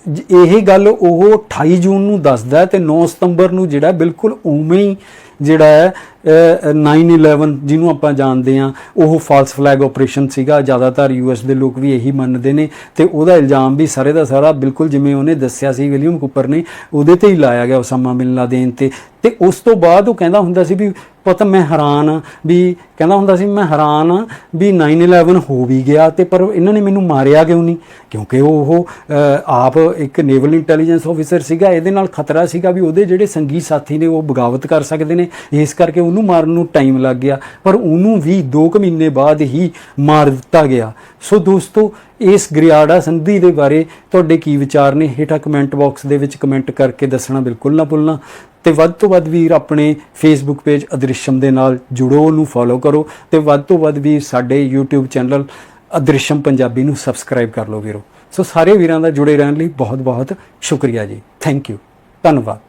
ਜ- ਇਹ ਗੱਲ ਉਹ 28 ਜੂਨ ਨੂੰ ਦੱਸਦਾ ਹੈ ਤੇ 9 ਸਤੰਬਰ ਨੂੰ ਜਿਹੜਾ ਬਿਲਕੁਲ ਉਵੇਂ ਹੀ ਜਿਹੜਾ ਹੈ ਅਹ, 9/11 ਜਿਹਨੂੰ ਆਪਾਂ ਜਾਣਦੇ ਆ ਉਹ ਫਾਲਸ ਫਲੈਗ ਆਪਰੇਸ਼ਨ ਸੀਗਾ। ਜ਼ਿਆਦਾਤਰ ਯੂਐਸ ਦੇ ਲੋਕ ਵੀ ਇਹੀ ਮੰਨਦੇ ਨੇ ਤੇ ਉਹਦਾ ਇਲਜ਼ਾਮ ਵੀ ਸਾਰੇ ਦਾ ਸਾਰਾ ਬਿਲਕੁਲ ਜਿਵੇਂ ਉਹਨੇ ਦੱਸਿਆ ਸੀ ਵਿਲੀਅਮ ਕੂਪਰ ਨੇ ਉਹਦੇ ਤੇ ਹੀ ਲਾਇਆ ਗਿਆ ਉਸਾਮਾ ਬਿਨ ਲਾਦੇਨ ਤੇ। ਤੇ ਉਸ ਤੋਂ ਬਾਅਦ ਉਹ ਕਹਿੰਦਾ ਹੁੰਦਾ ਸੀ ਵੀ ਪਤਾ ਮੈਂ ਹੈਰਾਨ ਆ ਵੀ ਕਹਿੰਦਾ ਹੁੰਦਾ ਸੀ, ਮੈਂ ਹੈਰਾਨ ਆ ਵੀ 9/11 ਹੋ ਵੀ ਗਿਆ ਤੇ ਪਰ ਇਹਨਾਂ ਨੇ ਮੈਨੂੰ ਮਾਰਿਆ ਕਿਉਂ ਨਹੀਂ? ਕਿਉਂਕਿ ਉਹ ਆਪ ਇੱਕ ਨੇਵਲ ਇੰਟੈਲੀਜੈਂਸ ਆਫੀਸਰ ਸੀਗਾ, ਇਹਦੇ ਨਾਲ ਖਤਰਾ ਸੀਗਾ ਵੀ ਉਹਦੇ ਜਿਹੜੇ ਸੰਗੀ ਸਾਥੀ ਨੇ ਉਹ ਬਗਾਵਤ ਕਰ ਸਕਦੇ ਨੇ। ਇਸ ਕਰਕੇ ਉਹਨੂੰ ਮਾਰਨ ਨੂੰ ਟਾਈਮ ਲੱਗ ਗਿਆ, ਪਰ ਉਹਨੂੰ ਵੀ 2 ਕੁ ਮਹੀਨੇ ਬਾਅਦ ਹੀ ਮਾਰ ਦਿੱਤਾ ਗਿਆ। ਸੋ ਦੋਸਤੋ, ਇਸ ਗ੍ਰਿਆੜਾ ਸੰਧੀ ਦੇ ਬਾਰੇ ਤੁਹਾਡੇ ਕੀ ਵਿਚਾਰ ਨੇ? ਹੇਠਾਂ ਕਮੈਂਟ ਬਾਕਸ ਦੇ ਵਿੱਚ ਕਮੈਂਟ ਕਰਕੇ ਦੱਸਣਾ ਬਿਲਕੁਲ ਨਾ ਭੁੱਲਣਾ। ਤੇ ਵੱਧ ਤੋਂ ਵੱਧ ਵੀਰ ਆਪਣੇ ਫੇਸਬੁੱਕ ਪੇਜ ਅਦ੍ਰਿਸ਼ਮ ਦੇ ਨਾਲ ਜੁੜੋ, ਉਹਨੂੰ ਫੋਲੋ ਕਰੋ ਤੇ ਵੱਧ ਤੋਂ ਵੱਧ ਵੀ ਸਾਡੇ YouTube ਚੈਨਲ ਅਦ੍ਰਿਸ਼ਮ ਪੰਜਾਬੀ ਨੂੰ ਸਬਸਕ੍ਰਾਈਬ ਕਰ ਲਓ ਵੀਰੋ। ਸੋ ਸਾਰੇ ਵੀਰਾਂ ਦਾ ਜੁੜੇ ਰਹਿਣ ਲਈ ਬਹੁਤ ਬਹੁਤ ਸ਼ੁਕਰੀਆ ਜੀ। ਥੈਂਕ ਯੂ ਧੰਨਵਾਦ।